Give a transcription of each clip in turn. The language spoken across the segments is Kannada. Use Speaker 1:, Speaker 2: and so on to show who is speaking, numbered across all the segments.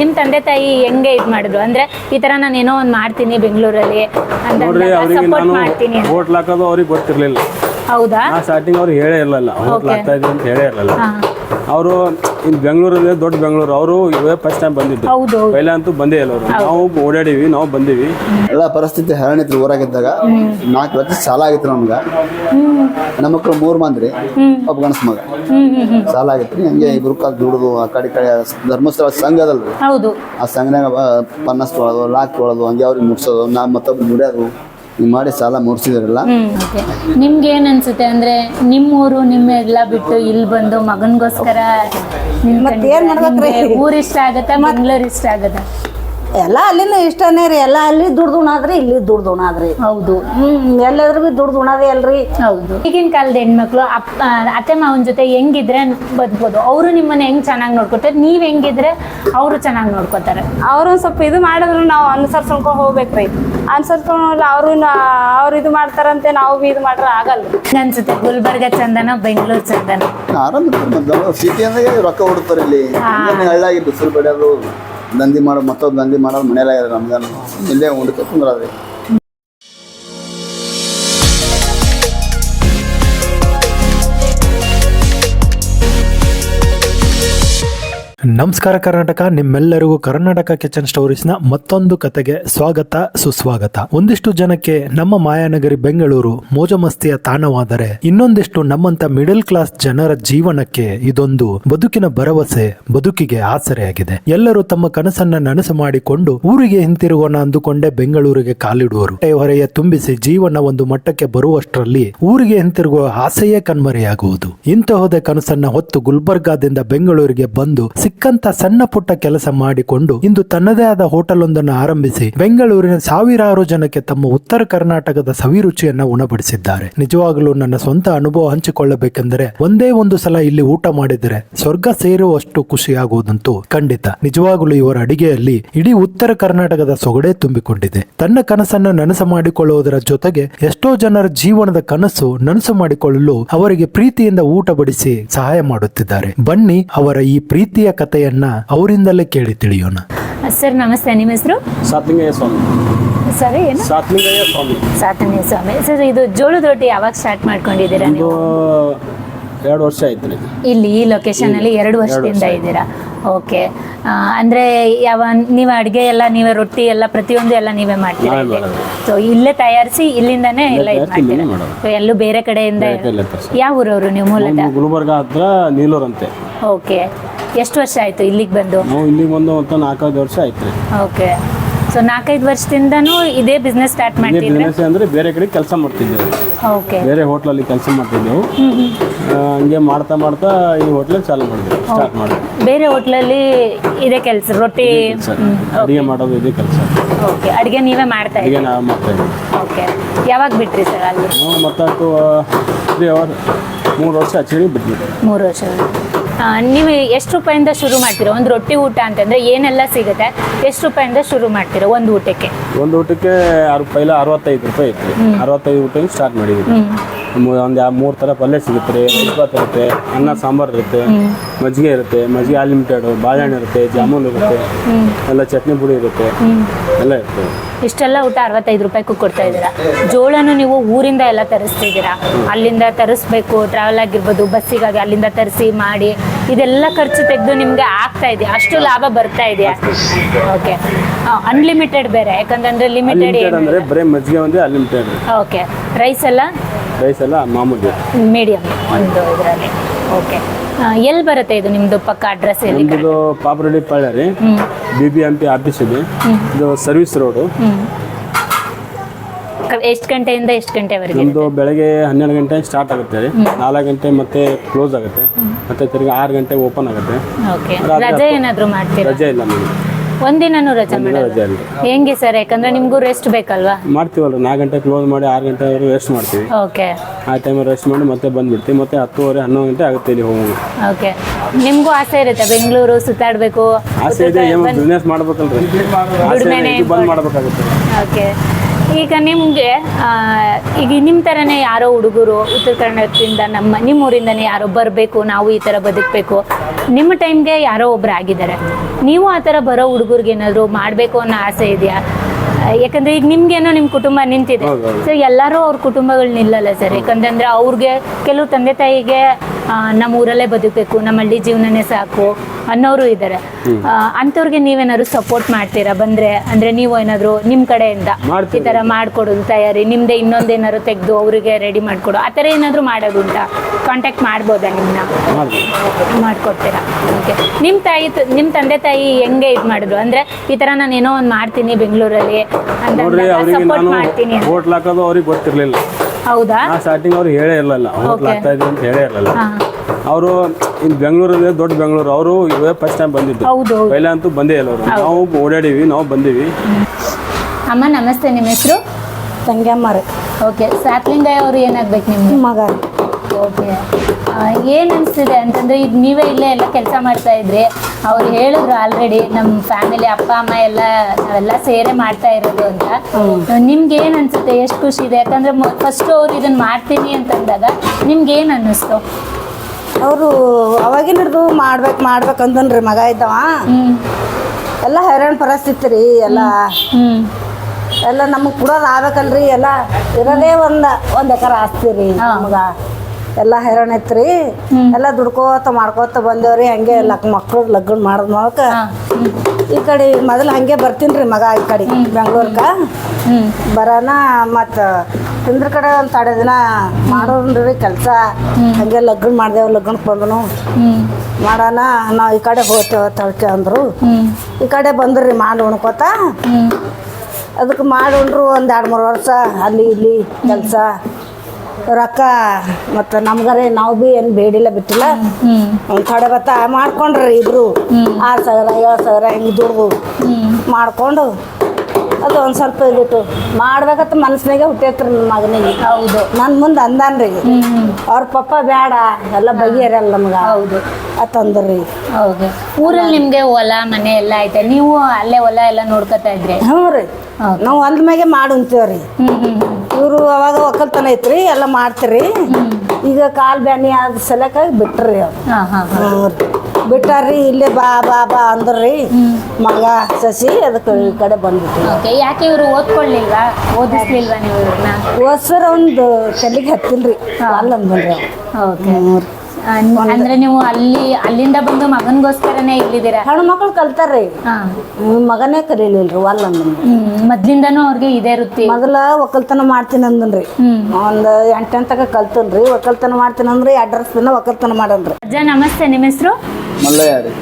Speaker 1: ನಿಮ್ಮ ತಂದೆ ತಾಯಿ ಹೆಂಗೆ ಇದು ಮಾಡಿದ್ರು ಅಂದ್ರೆ ಈ ತರ ನಾನು ಏನೋ ಒಂದು ಮಾಡ್ತೀನಿ ಬೆಂಗಳೂರಲ್ಲಿ ಅಂತ
Speaker 2: ನೋಡ್ರಿ ಅವರಿಗೆ
Speaker 1: ಸಪೋರ್ಟ್ ಮಾಡ್ತೀನಿ ಅಂತ.
Speaker 2: ಹೋಟ್ಲ್ ಹಾಕೋದು ಅವ್ರಿಗೆ ಗೊತ್ತಿರಲಿಲ್ಲ
Speaker 1: ಹೌದಾ
Speaker 2: ನಾ ಸ್ಟಾರ್ಟಿಂಗ್ ಅವ್ರಿಗೆ ಹೇಳೇ ಇರಲಿಲ್ಲ ಹೋಟ್ಲ್. ಹಾಕ್ತಾ ಇದ್ವಿ ಅಂತ ಹೇಳೇ ಇರಲಿಲ್ಲ. ಅವರು ಬೆಂಗಳೂರು ಬೆಂಗಳೂರಲ್ಲಿ ದೊಡ್ಡ ಬೆಂಗಳೂರು ಅವರು ಇವೇ ಫಸ್ಟ್ ಟೈಮ್ ಬಂದಿದ್ದು. ಪೈಲ ಅಂತೂ ಬಂದೇ ಇಲ್ಲ ಅವರು. ನಾವು ಓಡಾಡಿವಿ ನಾವು ಬಂದಿವಿ
Speaker 3: ಎಲ್ಲ ಪರಿಸ್ಥಿತಿ ಹರಣಿತ್ರಿ ಊರಾಗಿದ್ದಾಗ ನಾಲ್ಕು ಲಕ್ಷ ಸಾಲ ಆಗಿತ್ತು ನಮ್ಗ. ನಮ್ಮ ಮಕ್ಕಳು ಮೂರು ಮಂದಿ ರೀ ಒಬ್ಬ ಗಣಸ ಮಗ. ಸಾಲ ಆಗಿತ್ತು. ಹಂಗೆ ಇಬ್ರು ಕಾಲ ದುಡ್ದು ಆ ಕಡೆ ಈ ಕಡೆ ಧರ್ಮಸ್ಥಳ ಸಂಘ ಅದಲ್ರಿ
Speaker 1: ಹೌದು.
Speaker 3: ಆ ಸಂಘನಾಗ ಪನ್ನಾಸ್ ತೊಳೋದು ಲಾಕ್ ತೊಳೋದು ಹಂಗೆ ಅವ್ರಿಗೆ ಮುಟ್ಸೋದು ನಾ ಮತ್ತೊಬ್ರು ದುಡಿಯೋದು ಹಿಂಗೆ ಮಾಡಿ ಸಾಲ
Speaker 1: ಓಕೆ ನಿಮ್ಗೆ ಏನ್ ಅನ್ಸುತ್ತೆ ಅಂದ್ರೆ ನಿಮ್ಮೂರು ನಿಮ್ಮ ಎಲ್ಲ ಬಿಟ್ಟು ಇಲ್ಲಿ ಬಂದು ಮಗನ್ಗೋಸ್ಕರ? ನಿಮ್ಗೆ ಊರ್ ಇಷ್ಟ ಆಗತ್ತಾ ಮಂಗ್ಳೂರ್ ಇಷ್ಟ ಆಗತ್ತಾ?
Speaker 4: ಎಲ್ಲ ಅಲ್ಲಿನೂ ಇಷ್ಟನೇ ರೀ ಎಲ್ಲ ಅಲ್ಲಿ ದುಡ್ದು ಉಣಾದ್ರಿ ಇಲ್ಲಿ ದುಡ್ದು ಉಣಾದ್ರಿ.
Speaker 1: ಹೌದು.
Speaker 4: ಹ್ಮ್ ಎಲ್ಲಾದ್ರೂ ಬಿ ದುಡ್ದು ಉಣಾದೇ ಅಲ್ರಿ.
Speaker 1: ಹೌದು. ಈಗಿನ ಕಾಲದ ಹೆಣ್ಮಕ್ಳು ಅಪ್ಪ ಅತ್ತೆ ಮಾವನ ಜೊತೆ ಹೆಂಗಿದ್ರೆ ಬದ್ಬೋದು. ಅವರು ನಿಮ್ಮನ್ನ ಹೆಂಗ್ ಚೆನ್ನಾಗಿ ನೋಡ್ಕೊತಾರೆ ನೀವ್ ಹೆಂಗಿದ್ರೆ ಅವರು ಚೆನ್ನಾಗಿ ನೋಡ್ಕೊತಾರೆ.
Speaker 5: ಅವರು ಸ್ವಲ್ಪ ಇದು ಮಾಡಿದ್ರು ನಾವು ಅನುಸರಿಸ್ಕೊಂಡು ಹೋಗ್ಬೇಕ್ರಿ ಅನುಸರಿಸ್ಕೊಂಡು ಅವರು ಅವ್ರು ಇದು ಮಾಡ್ತಾರಂತೆ ನಾವು ಬಿ ಇದು ಮಾಡ್ರೆ ಆಗಲ್ಲ
Speaker 1: ನನ್ ಅನ್ಸುತ್ತೆ ಗುಲ್ಬರ್ಗ ಚಂದನ ಬೆಂಗಳೂರು ಚಂದನ.
Speaker 3: ಆರಾಮ ಸಿಟಿ ಅಂದ್ರೆ ರೊಕ್ಕ ಹುಡ್ತಾರೆ ಇಲ್ಲಿ. ಹಳ್ಳಾಗಿ ಬಿಸಿಲು ಬಡಿಯೋದು ದಂಧಿ ಮಾಡೋ ಮತ್ತೊಬ್ಬ ದಂಧಿ ಮಾಡೋದು ಇರೋದು ನಮ್ಗೆ ಇಲ್ಲೇ ಉಂಡ್ಕೊ ಕುಂದ್ರದ್ರಿ
Speaker 6: ನಮಸ್ಕಾರ ಕರ್ನಾಟಕ, ನಿಮ್ಮೆಲ್ಲರಿಗೂ ಕರ್ನಾಟಕ ಕಿಚನ್ ಸ್ಟೋರೀಸ್ನ ಮತ್ತೊಂದು ಕತೆಗೆ ಸ್ವಾಗತ, ಸುಸ್ವಾಗತ. ಒಂದಿಷ್ಟು ಜನಕ್ಕೆ ನಮ್ಮ ಮಾಯಾನಗರಿ ಬೆಂಗಳೂರು ಮೋಜಮಸ್ತಿಯ ತಾಣವಾದರೆ, ಇನ್ನೊಂದಿಷ್ಟು ನಮ್ಮಂತ ಮಿಡಲ್ ಕ್ಲಾಸ್ ಜನರ ಜೀವನಕ್ಕೆ ಇದೊಂದು ಬದುಕಿನ ಭರವಸೆ, ಬದುಕಿಗೆ ಆಸರೆಯಾಗಿದೆ. ಎಲ್ಲರೂ ತಮ್ಮ ಕನಸನ್ನ ನನಸು ಮಾಡಿಕೊಂಡು ಊರಿಗೆ ಹಿಂತಿರುಗೋಣ ಅಂದುಕೊಂಡೇ ಬೆಂಗಳೂರಿಗೆ ಕಾಲಿಡುವರು. ಹೊರೆಯ ತುಂಬಿಸಿ ಜೀವನ ಒಂದು ಮಟ್ಟಕ್ಕೆ ಬರುವಷ್ಟರಲ್ಲಿ ಊರಿಗೆ ಹಿಂತಿರುಗುವ ಆಸೆಯೇ ಕಣ್ಮರೆಯಾಗುವುದು. ಇಂತಹದೇ ಕನಸನ್ನ ಹೊತ್ತು ಗುಲ್ಬರ್ಗಾದಿಂದ ಬೆಂಗಳೂರಿಗೆ ಬಂದು ಸಿಕ್ಕಂತ ಸಣ್ಣ ಪುಟ್ಟ ಕೆಲಸ ಮಾಡಿಕೊಂಡು ಇಂದು ತನ್ನದೇ ಆದ ಹೋಟೆಲ್ ಒಂದನ್ನು ಆರಂಭಿಸಿ ಬೆಂಗಳೂರಿನ ಸಾವಿರಾರು ಜನಕ್ಕೆ ತಮ್ಮ ಉತ್ತರ ಕರ್ನಾಟಕದ ಸವಿರುಚಿಯನ್ನ ಉಣಬಡಿಸಿದ್ದಾರೆ. ನಿಜವಾಗಲೂ ನನ್ನ ಸ್ವಂತ ಅನುಭವ ಹಂಚಿಕೊಳ್ಳಬೇಕೆಂದರೆ ಒಂದೇ ಒಂದು ಸಲ ಇಲ್ಲಿ ಊಟ ಮಾಡಿದರೆ ಸ್ವರ್ಗ ಸೇರುವಷ್ಟು ಖುಷಿಯಾಗುವುದಂತೂ ಖಂಡಿತ. ನಿಜವಾಗಲೂ ಇವರ ಅಡಿಗೆಯಲ್ಲಿ ಇಡೀ ಉತ್ತರ ಕರ್ನಾಟಕದ ಸೊಗಡೆ ತುಂಬಿಕೊಂಡಿದೆ. ತನ್ನ ಕನಸನ್ನು ನನಸು ಮಾಡಿಕೊಳ್ಳುವುದರ ಜೊತೆಗೆ ಎಷ್ಟೋ ಜನರ ಜೀವನದ ಕನಸು ನನಸು ಮಾಡಿಕೊಳ್ಳಲು ಅವರಿಗೆ ಪ್ರೀತಿಯಿಂದ ಊಟ ಬಡಿಸಿ ಸಹಾಯ ಮಾಡುತ್ತಿದ್ದಾರೆ. ಬನ್ನಿ ಅವರ ಈ ಪ್ರೀತಿಯ ಕಥೆಯನ್ನ ಅವರಿಂದಲೇ ಕೇಳಿ ತಿಳಿಯೋಣ.
Speaker 1: ಸರ್ ನಮಸ್ತೆ. ನಿಮ್ಮ ಹೆಸರು?
Speaker 2: ಸಾತ್ಲಿಂಗಯ್ಯ ಸ್ವಾಮಿ.
Speaker 1: ಸರ್ ಏನು?
Speaker 2: ಸಾತ್ಲಿಂಗಯ್ಯ ಸ್ವಾಮಿ.
Speaker 1: ಸಾತನ್ಯ ಸ್ವಾಮಿ. ಸರ್ ಇದು ಜೋಳದ ರೊಟ್ಟಿ ಯಾವಾಗ ಸ್ಟಾರ್ಟ್ ಮಾಡ್ಕೊಂಡಿದ್ದೀರಾ
Speaker 2: ಇದು
Speaker 1: ನೀವು?
Speaker 2: ಎರಡು ವರ್ಷ ಆಯ್ತು ರೀ
Speaker 1: ಇಲ್ಲಿ ಈ ಲೊಕೇಶನ್ ಅಲ್ಲಿ ಎರಡು ವರ್ಷದಿಂದ ಇದ್ದೀರಾ? ಓಕೆ. ಅಂದ್ರೆ ಯಾವ ನೀವು ಅಡಿಗೆ ಎಲ್ಲ ನೀವೇ ರೊಟ್ಟಿ ಎಲ್ಲ ಪ್ರತಿಯೊಂದು ಎಲ್ಲ ನೀವೇ ಮಾಡ್ತೀರಾ?
Speaker 2: ನಾವೇ? ಮಾಡೋದು.
Speaker 1: ಸೊ ಇಲ್ಲೇ ತಯಾರಿಸಿ ಇಲ್ಲಿಂದಾನೇ ಎಲ್ಲ ಇದು
Speaker 2: ತಯಾರಿಸಿ ಇಲ್ಲಿಂದ
Speaker 1: ಮಾಡ್ತೀರಾ?
Speaker 2: ಮಾಡೋದು.
Speaker 1: So, ಎಲ್ಲೂ ಬೇರೆ ಕಡೆಯಿಂದ
Speaker 2: ಬೇರೆ ತರ್ಸೋದು.
Speaker 1: ಯಾವ ಊರವರು ನೀವು ಮೂಲತಃ?
Speaker 2: ನಮ್ಮ ಗುಲ್ಬರ್ಗ ಹತ್ರ ನೀಲೂರ್ ಅಂತೆ
Speaker 1: ಓಕೆ. ಎಷ್ಟು ವರ್ಷ ಆಯ್ತು ಇಲ್ಲಿಗೆ ಬಂದು?
Speaker 2: ನಾವು ಇಲ್ಲಿಗೆ ಬಂದು ಅಂತ ನಾಲ್ಕೈದು ವರ್ಷ ಆಯ್ತು ರೀ.
Speaker 1: ಓಕೆ. ಸೊ ನಾಲ್ಕೈದು ವರ್ಷದಿಂದನೂ ಇದೇ ಬಿಸ್ನೆಸ್ ಸ್ಟಾರ್ಟ್
Speaker 2: ಮಾಡ್ತೀವಿ
Speaker 1: ಮಾಡ್ತಿದ್ರೆ?
Speaker 2: ಬಿಸ್ನೆಸ್ ಅಂದ್ರೆ ಬೇರೆ ಕಡೆ ಕೆಲಸ ಮಾಡ್ತಿದ್ದೆವು.
Speaker 1: ಓಕೆ.
Speaker 2: ಬೇರೆ ಹೋಟ್ಲಲ್ಲಿ ಕೆಲಸ ಮಾಡ್ತಿದ್ದೆವು. ಆ, ಹಂಗೆ ಮಾಡ್ತಾ ಮಾಡ್ತಾ ಈ ಹೋಟ್ಲಲ್ಲಿ ಚಾಲು ಮಾಡಿದ್ವಿ. ಸ್ಟಾರ್ಟ್ ಮಾಡಿದ್ವಿ.
Speaker 1: ಬೇರೆ ಹೋಟ್ಲಲ್ಲಿ ಇದೇ ಕೆಲಸ ರೊಟ್ಟಿ
Speaker 2: ಸರ್ ಅಡಿಗೆ ಮಾಡೋದು ಇದೇ ಕೆಲಸ.
Speaker 1: ಓಕೆ. ಅಡುಗೆ ನೀವೇ ಮಾಡ್ತಾ ಇದ್ದೀವಿ
Speaker 2: ಅಡಿಗೆ ನಾವು ಮಾಡ್ತಾ ಇದ್ದೀವಿ.
Speaker 1: ಓಕೆ. ಯಾವಾಗ ಬಿಟ್ರಿ ಸರ್ ಅಲ್ಲಿ?
Speaker 2: ನಾವು ಮತ್ತಾತು ತ್ರೀ ಅವರ್ ಮೂರು ವರ್ಷ ಹಚ್ಚಿ ಬಿಟ್ಬಿಟ್ಟು
Speaker 1: ಮೂರು ವರ್ಷ. ನೀವು ಎಷ್ಟು ರೂಪಾಯಿಂದ ಶುರು ಮಾಡ್ತೀರಾ? ಒಂದು ರೊಟ್ಟಿ ಊಟ ಅಂತಂದ್ರೆ ಏನೆಲ್ಲ ಸಿಗುತ್ತೆ? ಎಷ್ಟು ರೂಪಾಯಿಂದ ಶುರು ಮಾಡ್ತೀರಾ ಒಂದು ಊಟಕ್ಕೆ?
Speaker 2: ಒಂದು ಊಟಕ್ಕೆ ಅರ್ ಪೈಲ ಅರವತ್ತೈದು ರೂಪಾಯಿ ಇತ್ತು. ಅರವತ್ತೈದು ಊಟಕ್ಕೆ ಸ್ಟಾರ್ಟ್ ಮಾಡಿದ್ವಿ. ಒಂದು ಮೂರು ಥರ ಪಲ್ಯ ಸಿಗುತ್ತೆ. ರೀ ರೈಸ್ ಬಾತ್ ಇರುತ್ತೆ ಅನ್ನ ಸಾಂಬಾರ್ ಇರುತ್ತೆ ಮಜ್ಜಿಗೆ ಇರುತ್ತೆ ಮಜ್ಜಿಗೆ ಅನ್ಲಿಮಿಟೆಡ್ ಬಾಳೆಹಣ್ಣು ಇರುತ್ತೆ ಜಾಮೂನ್ ಇರುತ್ತೆ ಎಲ್ಲ ಚಟ್ನಿ ಪುಡಿ ಇರುತ್ತೆ ಎಲ್ಲ ಇರುತ್ತೆ
Speaker 1: ಇಷ್ಟೆಲ್ಲ ಊಟ ಅರವತ್ತೈದು ರೂಪಾಯಿಗೂ ಕೊಡ್ತಾ ಇದ್ದೀರಾ. ಜೋಳನೂ ನೀವು ಊರಿಂದ ಎಲ್ಲ ತರಿಸ್ತಿದ್ದೀರಾ ಅಲ್ಲಿಂದ ತರಿಸ್ಬೇಕು ಟ್ರಾವೆಲ್ ಆಗಿರ್ಬೋದು ಬಸ್ಸಿಗಾಗಿ ಅಲ್ಲಿಂದ ತರಿಸಿ ಮಾಡಿ ಇದೆಲ್ಲ ಖರ್ಚು ತೆಗೆದು ನಿಮಗೆ ಆಗ್ತಾ ಇದೆಯಾ? ಅಷ್ಟು ಲಾಭ ಬರ್ತಾ ಇದೆಯಾ? ಓಕೆ ಅನ್ಲಿಮಿಟೆಡ್ ಬೇರೆ ಯಾಕಂತಂದ್ರೆ ಲಿಮಿಟೆಡ್
Speaker 2: ಬರೀ ಮಜ್ಜಿಗೆ ಒಂದೇ ಅನ್ಲಿಮಿಟೆಡ್
Speaker 1: ಓಕೆ ರೈಸ್ ಎಲ್ಲ?
Speaker 2: ರೈಸ್ ಎಲ್ಲ ಮಾಮೂಲಿ.
Speaker 1: ಮೀಡಿಯಂ ಒಂದು ಇದರಲ್ಲಿ. ಓಕೆ ಎಲ್ಲಿ ಬರುತ್ತೆ ಇದು ನಿಮ್ದು ಪಕ್ಕ ಅಡ್ರೆಸ್ ಎಲ್ಲಿ
Speaker 2: ಇದು ರೀ. B B M P office ಇದೆ. ಇದು ಸರ್ವಿಸ್ ರೋಡು
Speaker 1: ಎಷ್ಟು ಗಂಟೆಯಿಂದ ಎಷ್ಟು ಗಂಟೆವರೆಗೆ
Speaker 2: ನಮ್ಮದು ಬೆಳಗ್ಗೆ ಹನ್ನೆರಡು ಗಂಟೆ ಸ್ಟಾರ್ಟ್ ಆಗುತ್ತೆ ನಾಲ್ಕು ಗಂಟೆ ಮತ್ತೆ ಕ್ಲೋಸ್ ಆಗುತ್ತೆ. ಮತ್ತೆ ತಿರ್ಗಿ ಆರು ಗಂಟೆ ಓಪನ್ ಆಗುತ್ತೆ.
Speaker 1: ರಜೆ ಏನಾದರೂ ಮಾಡ್ತೀರಾ?
Speaker 2: ರಜೆ ಇಲ್ಲ ನಮಗೆ.
Speaker 1: ಒಂದಿನೂ ರಜೆ ಮಾಡಲ್ಲ
Speaker 2: ರಜೆ ಇಲ್ಲ
Speaker 1: ಹೆಂಗೆ ಸರ್? ಯಾಕಂದ್ರೆ ನಿಮಗೂ ರೆಸ್ಟ್ ಬೇಕಲ್ವಾ?
Speaker 2: ಮಾಡ್ತೀವಲ್ಲ ನಾಲ್ಕು ಗಂಟೆ ಕ್ಲೋಸ್ ಮಾಡಿ ಆರು ಗಂಟೆವರೆಗೂ ರೆಸ್ಟ್ ಮಾಡ್ತೀವಿ.
Speaker 1: ಓಕೆ.
Speaker 2: ಆ ಟೈಮಲ್ಲಿ ರೆಸ್ಟ್ ಮಾಡಿ ಮತ್ತೆ ಬಂದ್ಬಿಡ್ತೀವಿ. ಮತ್ತೆ ಹತ್ತುವರೆ ಹನ್ನೊಂದು ಗಂಟೆ ಆಗುತ್ತೆ ಇಲ್ಲಿ ಹೋಗೋದು
Speaker 1: ಓಕೆ. ನಿಮಗೂ ಆಸೆ ಇರುತ್ತೆ ಬೆಂಗಳೂರು ಸುತ್ತಾಡಬೇಕು?
Speaker 2: ಆಸೆ ಇದೆ ಏನು ಬಿಸ್ನೆಸ್ ಮಾಡ್ಬೇಕಲ್ರಿ. ಆಸೆ ಇದು ಬಂದ್ ಮಾಡ್ಬೇಕಾಗುತ್ತೆ.
Speaker 1: ಓಕೆ. ಈಗ ನಿಮಗೆ ಈಗ ನಿಮ್ಮ ಥರನೇ ಯಾರೋ ಹುಡುಗರು ಉತ್ತರ ಕರ್ನಾಟಕದಿಂದ ನಮ್ಮ ನಿಮ್ಮ ಊರಿಂದನೇ ಯಾರೋ ಬರಬೇಕು ನಾವು ಈ ಥರ ಬದುಕಬೇಕು. ನಿಮ್ಮ ಟೈಮ್ಗೆ ಯಾರೋ ಒಬ್ರು ಆಗಿದ್ದಾರೆ. ನೀವು ಆ ಥರ ಬರೋ ಹುಡುಗರಿಗೆ ಏನಾದರೂ ಮಾಡಬೇಕು ಅನ್ನೋ ಆಸೆ ಇದೆಯಾ? ಯಾಕಂದ್ರೆ ಈಗ ನಿಮ್ಗೇನೋ ನಿಮ್ ಕುಟುಂಬ ನಿಂತಿದೆ. ಸೊ ಎಲ್ಲರೂ ಅವ್ರ ಕುಟುಂಬಗಳು ನಿಲ್ಲಲ್ಲ ಸರ್. ಯಾಕಂದ್ರೆ ಅವ್ರಿಗೆ ಕೆಲವು ತಂದೆ ತಾಯಿಗೆ ನಮ್ಮ ಊರಲ್ಲೇ ಬದುಕಬೇಕು ನಮ್ಮ ಹಳ್ಳಿ ಜೀವನನೇ ಸಾಕು ಅನ್ನೋರು ಇದ್ದಾರೆ. ಅಂಥವ್ರಿಗೆ ನೀವೇನಾದ್ರು ಸಪೋರ್ಟ್ ಮಾಡ್ತೀರಾ? ಬಂದ್ರೆ ಅಂದ್ರೆ ನೀವು ಏನಾದ್ರು ನಿಮ್ಮ ಕಡೆಯಿಂದ ಈ ತರ ಮಾಡ್ಕೊಡೋದು ತಯಾರಿ ನಿಮ್ದೇ ಇನ್ನೊಂದೇನಾದ್ರು ತೆಗೆದು ಅವರಿಗೆ ರೆಡಿ ಮಾಡ್ಕೊಡು ಆ ಥರ ಏನಾದ್ರು ಮಾಡೋದುಂಟಾ ಕಾಂಟ್ಯಾಕ್ಟ್ ಮಾಡ್ಬೋದಾ ನಿಮ್ಮನ್ನ ಮಾಡ್ಕೊಡ್ತೀರಾ? ಓಕೆ ನಿಮ್ಮ ತಾಯಿ ನಿಮ್ಮ ತಂದೆ ತಾಯಿ ಹೆಂಗೆ ಇದು ಮಾಡಿದ್ರು? ಅಂದ್ರೆ ಈ ತರ ನಾನು ಏನೋ ಒಂದು ಮಾಡ್ತೀನಿ ಬೆಂಗಳೂರಲ್ಲಿ ಅಂತ ಸಪೋರ್ಟ್ ಮಾಡ್ತೀನಿ.
Speaker 2: ಹೋಟ್ಲ್ ಹಾಕೋದು ಅವ್ರಿಗೆ ಗೊತ್ತಿರಲಿಲ್ಲ.
Speaker 1: ಹೌದಾ?
Speaker 2: ನಾ ಸ್ಟಾರ್ಟಿಂಗ್ ಅವ್ರು ಹೇಳೇ ಇರಲಿಲ್ಲ. ಹೋಟ್ಲ್ ಆಗ್ತಾ ಇದ್ವಿ ಅಂತ ಹೇಳೇ ಇರಲಿಲ್ಲ. ಅವರು ಇಲ್ಲಿ ಬೆಂಗಳೂರಲ್ಲಿ ದೊಡ್ಡ ಬೆಂಗಳೂರು. ಅವರು ಇವೇ ಫಸ್ಟ್ ಟೈಮ್ ಬಂದಿದ್ದು. ಪೈಲ ಅಂತೂ ಬಂದೇ ಇಲ್ಲ ಅವರು. ನಾವು ಓಡಾಡೀವಿ ನಾವು ಬಂದೀವಿ.
Speaker 1: ಅಮ್ಮ ನಮಸ್ತೆ. ನಿಮ್ಮ ಹೆಸರು?
Speaker 4: ತಂಗಮ್ಮರು
Speaker 1: ಓಕೆ ಸಾತ್ಲಿಂಗಯ್ಯ ಅವರು ಏನಾಗ್ಬೇಕು ನಿಮ್ಗೆ?
Speaker 4: ಮಗ
Speaker 1: ಓಕೆ ಏನು ಅನಿಸ್ತಿದೆ ಅಂತಂದ್ರೆ ಈಗ ನೀವೇ ಇಲ್ಲೇ ಎಲ್ಲ ಕೆಲಸ ಮಾಡ್ತಾ ಇದ್ರಿ. ಅವ್ರು ಹೇಳಿದ್ರು ಆಲ್ರೆಡಿ ನಮ್ಮ ಫ್ಯಾಮಿಲಿ ಅಪ್ಪ ಅಮ್ಮ ಎಲ್ಲ ನಾವೆಲ್ಲ ಸೇರೆ ಮಾಡ್ತಾ ಇರೋದು ಅಂತ. ನಿಮ್ಗೆ ಏನ್ ಅನ್ಸುತ್ತೆ? ಎಷ್ಟು ಖುಷಿ ಇದೆ? ಯಾಕಂದ್ರೆ ಫಸ್ಟ್ ಅವ್ರು ಇದನ್ನ ಮಾಡ್ತೀನಿ ಅಂತಂದಾಗ ನಿಮ್ಗೆ ಏನ್ ಅನ್ನಿಸ್ತು?
Speaker 4: ಅವರು ಅವಾಗಿನ ಹಿಡ್ದು ಮಾಡ್ಬೇಕು ಮಾಡ್ಬೇಕು ಅಂತನ್ರಿ ಮಗ ಇದ್ದವ. ಎಲ್ಲ ಹೈರಾಣ ಪರಿಸ್ಥಿತಿ ರೀ ಎಲ್ಲ. ಎಲ್ಲ ನಮಗೆ ಕೊಡೋದು ಆಗ್ಬೇಕಲ್ರಿ ಎಲ್ಲ. ಇರೋದೇ ಒಂದು ಒಂದು ಎಕರೆ ಆಸ್ತಿ ರೀ. ನಮ್ಗೆ. ಎಲ್ಲ ಹೈರಾಣ ಐತ್ರಿ ಎಲ್ಲ ದುಡ್ಕೋತ ಮಾಡ್ಕೋತ ಬಂದೇವ್ರಿ ಹಂಗೆ ಲಕ್ ಮಕ್ಳು ಲಗ್ನ ಮಾಡಿದ ಮೂಲಕ. ಈ ಕಡೆ ಮೊದಲು ಹಂಗೆ ಬರ್ತೀನಿ ರೀ ಮಗ ಈ ಕಡೆ
Speaker 1: ಬೆಂಗ್ಳೂರ್ಕ.
Speaker 4: ಬರೋಣ ಮತ್ತು ಹಿಂದ್ರ ಕಡೆ ಒಂದು ತಡೆ ದಿನ ಮಾಡೋನ್ರಿ ಕೆಲಸ. ಹಂಗೆ ಲಗ್ನ ಮಾಡ್ದೇವು ಲಗ್ನಕ್ಕೆ ಬಂದನು. ಮಾಡೋಣ ನಾವು ಈ ಕಡೆ ಹೋಗ್ತೇವೆ ತಳ್ಕೆ ಅಂದರು. ಈ ಕಡೆ ಬಂದ್ರಿ ಮಾಡಿ ಉಣ್ಕೋತ. ಅದಕ್ಕೆ ಮಾಡಿ ಉಂಡ್ರು ಒಂದು ಎರಡು ಮೂರು ವರ್ಷ ಅಲ್ಲಿ ಇಲ್ಲಿ ಕೆಲಸ. ರೊಕ್ಕ ಮತ್ತು ನಮ್ಗಾರೆ ನಾವು ಭೀ ಏನು ಬೇಡಿಲ್ಲ ಬಿಟ್ಟಿಲ್ಲ. ಕಡೆ ಬತ್ತ ಮಾಡ್ಕೊಂಡ್ರಿ ಇಬ್ರು. ಆರು ಸಾವಿರ ಏಳು ಸಾವಿರ ಹಿಂಗೆ ದುಡ್ದು ಮಾಡ್ಕೊಂಡು ಅದು ಒಂದು ಸ್ವಲ್ಪ ಇದಿಟ್ಟು ಮಾಡ್ಬೇಕಂತ ಮನಸ್ಸಿನಾಗೆ ಹುಟ್ಟೈತ್ರಿ ನನ್ನ ಮಗನಿಗೆ.
Speaker 1: ಹೌದು.
Speaker 4: ನನ್ನ ಮುಂದೆ ಅಂದಾನ್ರಿ ಅವ್ರ ಪಪ್ಪ ಬೇಡ ಎಲ್ಲ ಬಗೆಹರಲ್ಲ ನಮ್ಗೆ.
Speaker 1: ಹೌದು.
Speaker 4: ಅತ್ತಂದ್ರಿ
Speaker 1: ಹೌದು. ಊರಲ್ಲಿ ನಿಮ್ಗೆ ಹೊಲ ಮನೆ ಎಲ್ಲ ಐತೆ? ನೀವು ಅಲ್ಲೇ ಹೊಲ ಎಲ್ಲ ನೋಡ್ಕೊತಾ ಇದ್ರಿ?
Speaker 4: ಹ್ಞೂ ರೀ. ನಾವು ಒಂದ್ ಮ್ಯಾಗೆ ಮಾಡಿ ಉಣ್ತೇವ್ರಿ ಇವರು ಅವಾಗ ಒಕ್ಕಲ್ತನ ಐತ್ರಿ ಎಲ್ಲ ಮಾಡ್ತೀರಿ. ಈಗ ಕಾಲ್ ಬ್ಯಾನಿ ಆದ ಸಲಕ ಬಿಟ್ರಿ ಅವ್ರು.
Speaker 1: ಹಾ ಹಾ
Speaker 4: ಬಿಟ್ಟಾರ್ರಿ ಇಲ್ಲೇ ಬಾ ಬಾ ಬಾ ಅಂದ್ರಿ. ಮಗ ಸಸಿ ಅದಕ್ಕೆ ಈ ಕಡೆ ಬಂದ್ಬಿಟ್ರಿ.
Speaker 1: ಓಕೆ ಯಾಕೆ ಇವರು ಓದ್ಕೊಳ್ಳಿಲ್ವಾ ಓದಿಸ್ಲಿಲ್ವಾ ನೀವು ಇವ್ರನ್ನ?
Speaker 4: ಓದ್ಸರ ಒಂದು ತಲೆಗೆ ಹತ್ತಿಲ್ರಿ ಅಲ್ಲ ಅಂದ್ರಿ
Speaker 1: ಓಕೆ. ಅಂದ್ರೆ ನೀವು ಅಲ್ಲಿ ಅಲ್ಲಿಂದ ಬಂದು ಮಗನ್ಗೋಸ್ಕರನೇ ಇಲ್ಲಿದ್ದೀರಾ?
Speaker 4: ಹೆಣ್ಣು ಮಕ್ಕಳು ಕಲ್ತಾರ್ರಿ. ಮಗನೇ ಕಲೀಲಿಲ್ರಿ ಅಲ್ಲ
Speaker 1: ಮೊದ್ಲಿಂದನೂ ಅವ್ರಿಗೆ ಇದೇ ವೃತ್ತಿ.
Speaker 4: ಮೊದಲ ಒಕ್ಕಲ್ತನ ಮಾಡ್ತೀನಿ ಅಂದನ್ರಿ. ಒಂದ್ ಎಂಟನೇ ತನಕ ಕಲ್ತನ್ರಿ. ಒಕ್ಕಲ್ತನ ಮಾಡ್ತೀನಿ ಅಂದ್ರೆ ಅಡ್ರೆಸ್ ವರ್ಷ ದಿನ ಒಕ್ಕಲ್ತನ ಮಾಡನ್ರಿ.
Speaker 1: ಅಜ್ಜ ನಮಸ್ತೆ. ನಿಮ್ಮ ಹೆಸರು?
Speaker 3: ಮಲ್ಲಯ್ಯ ರೀ.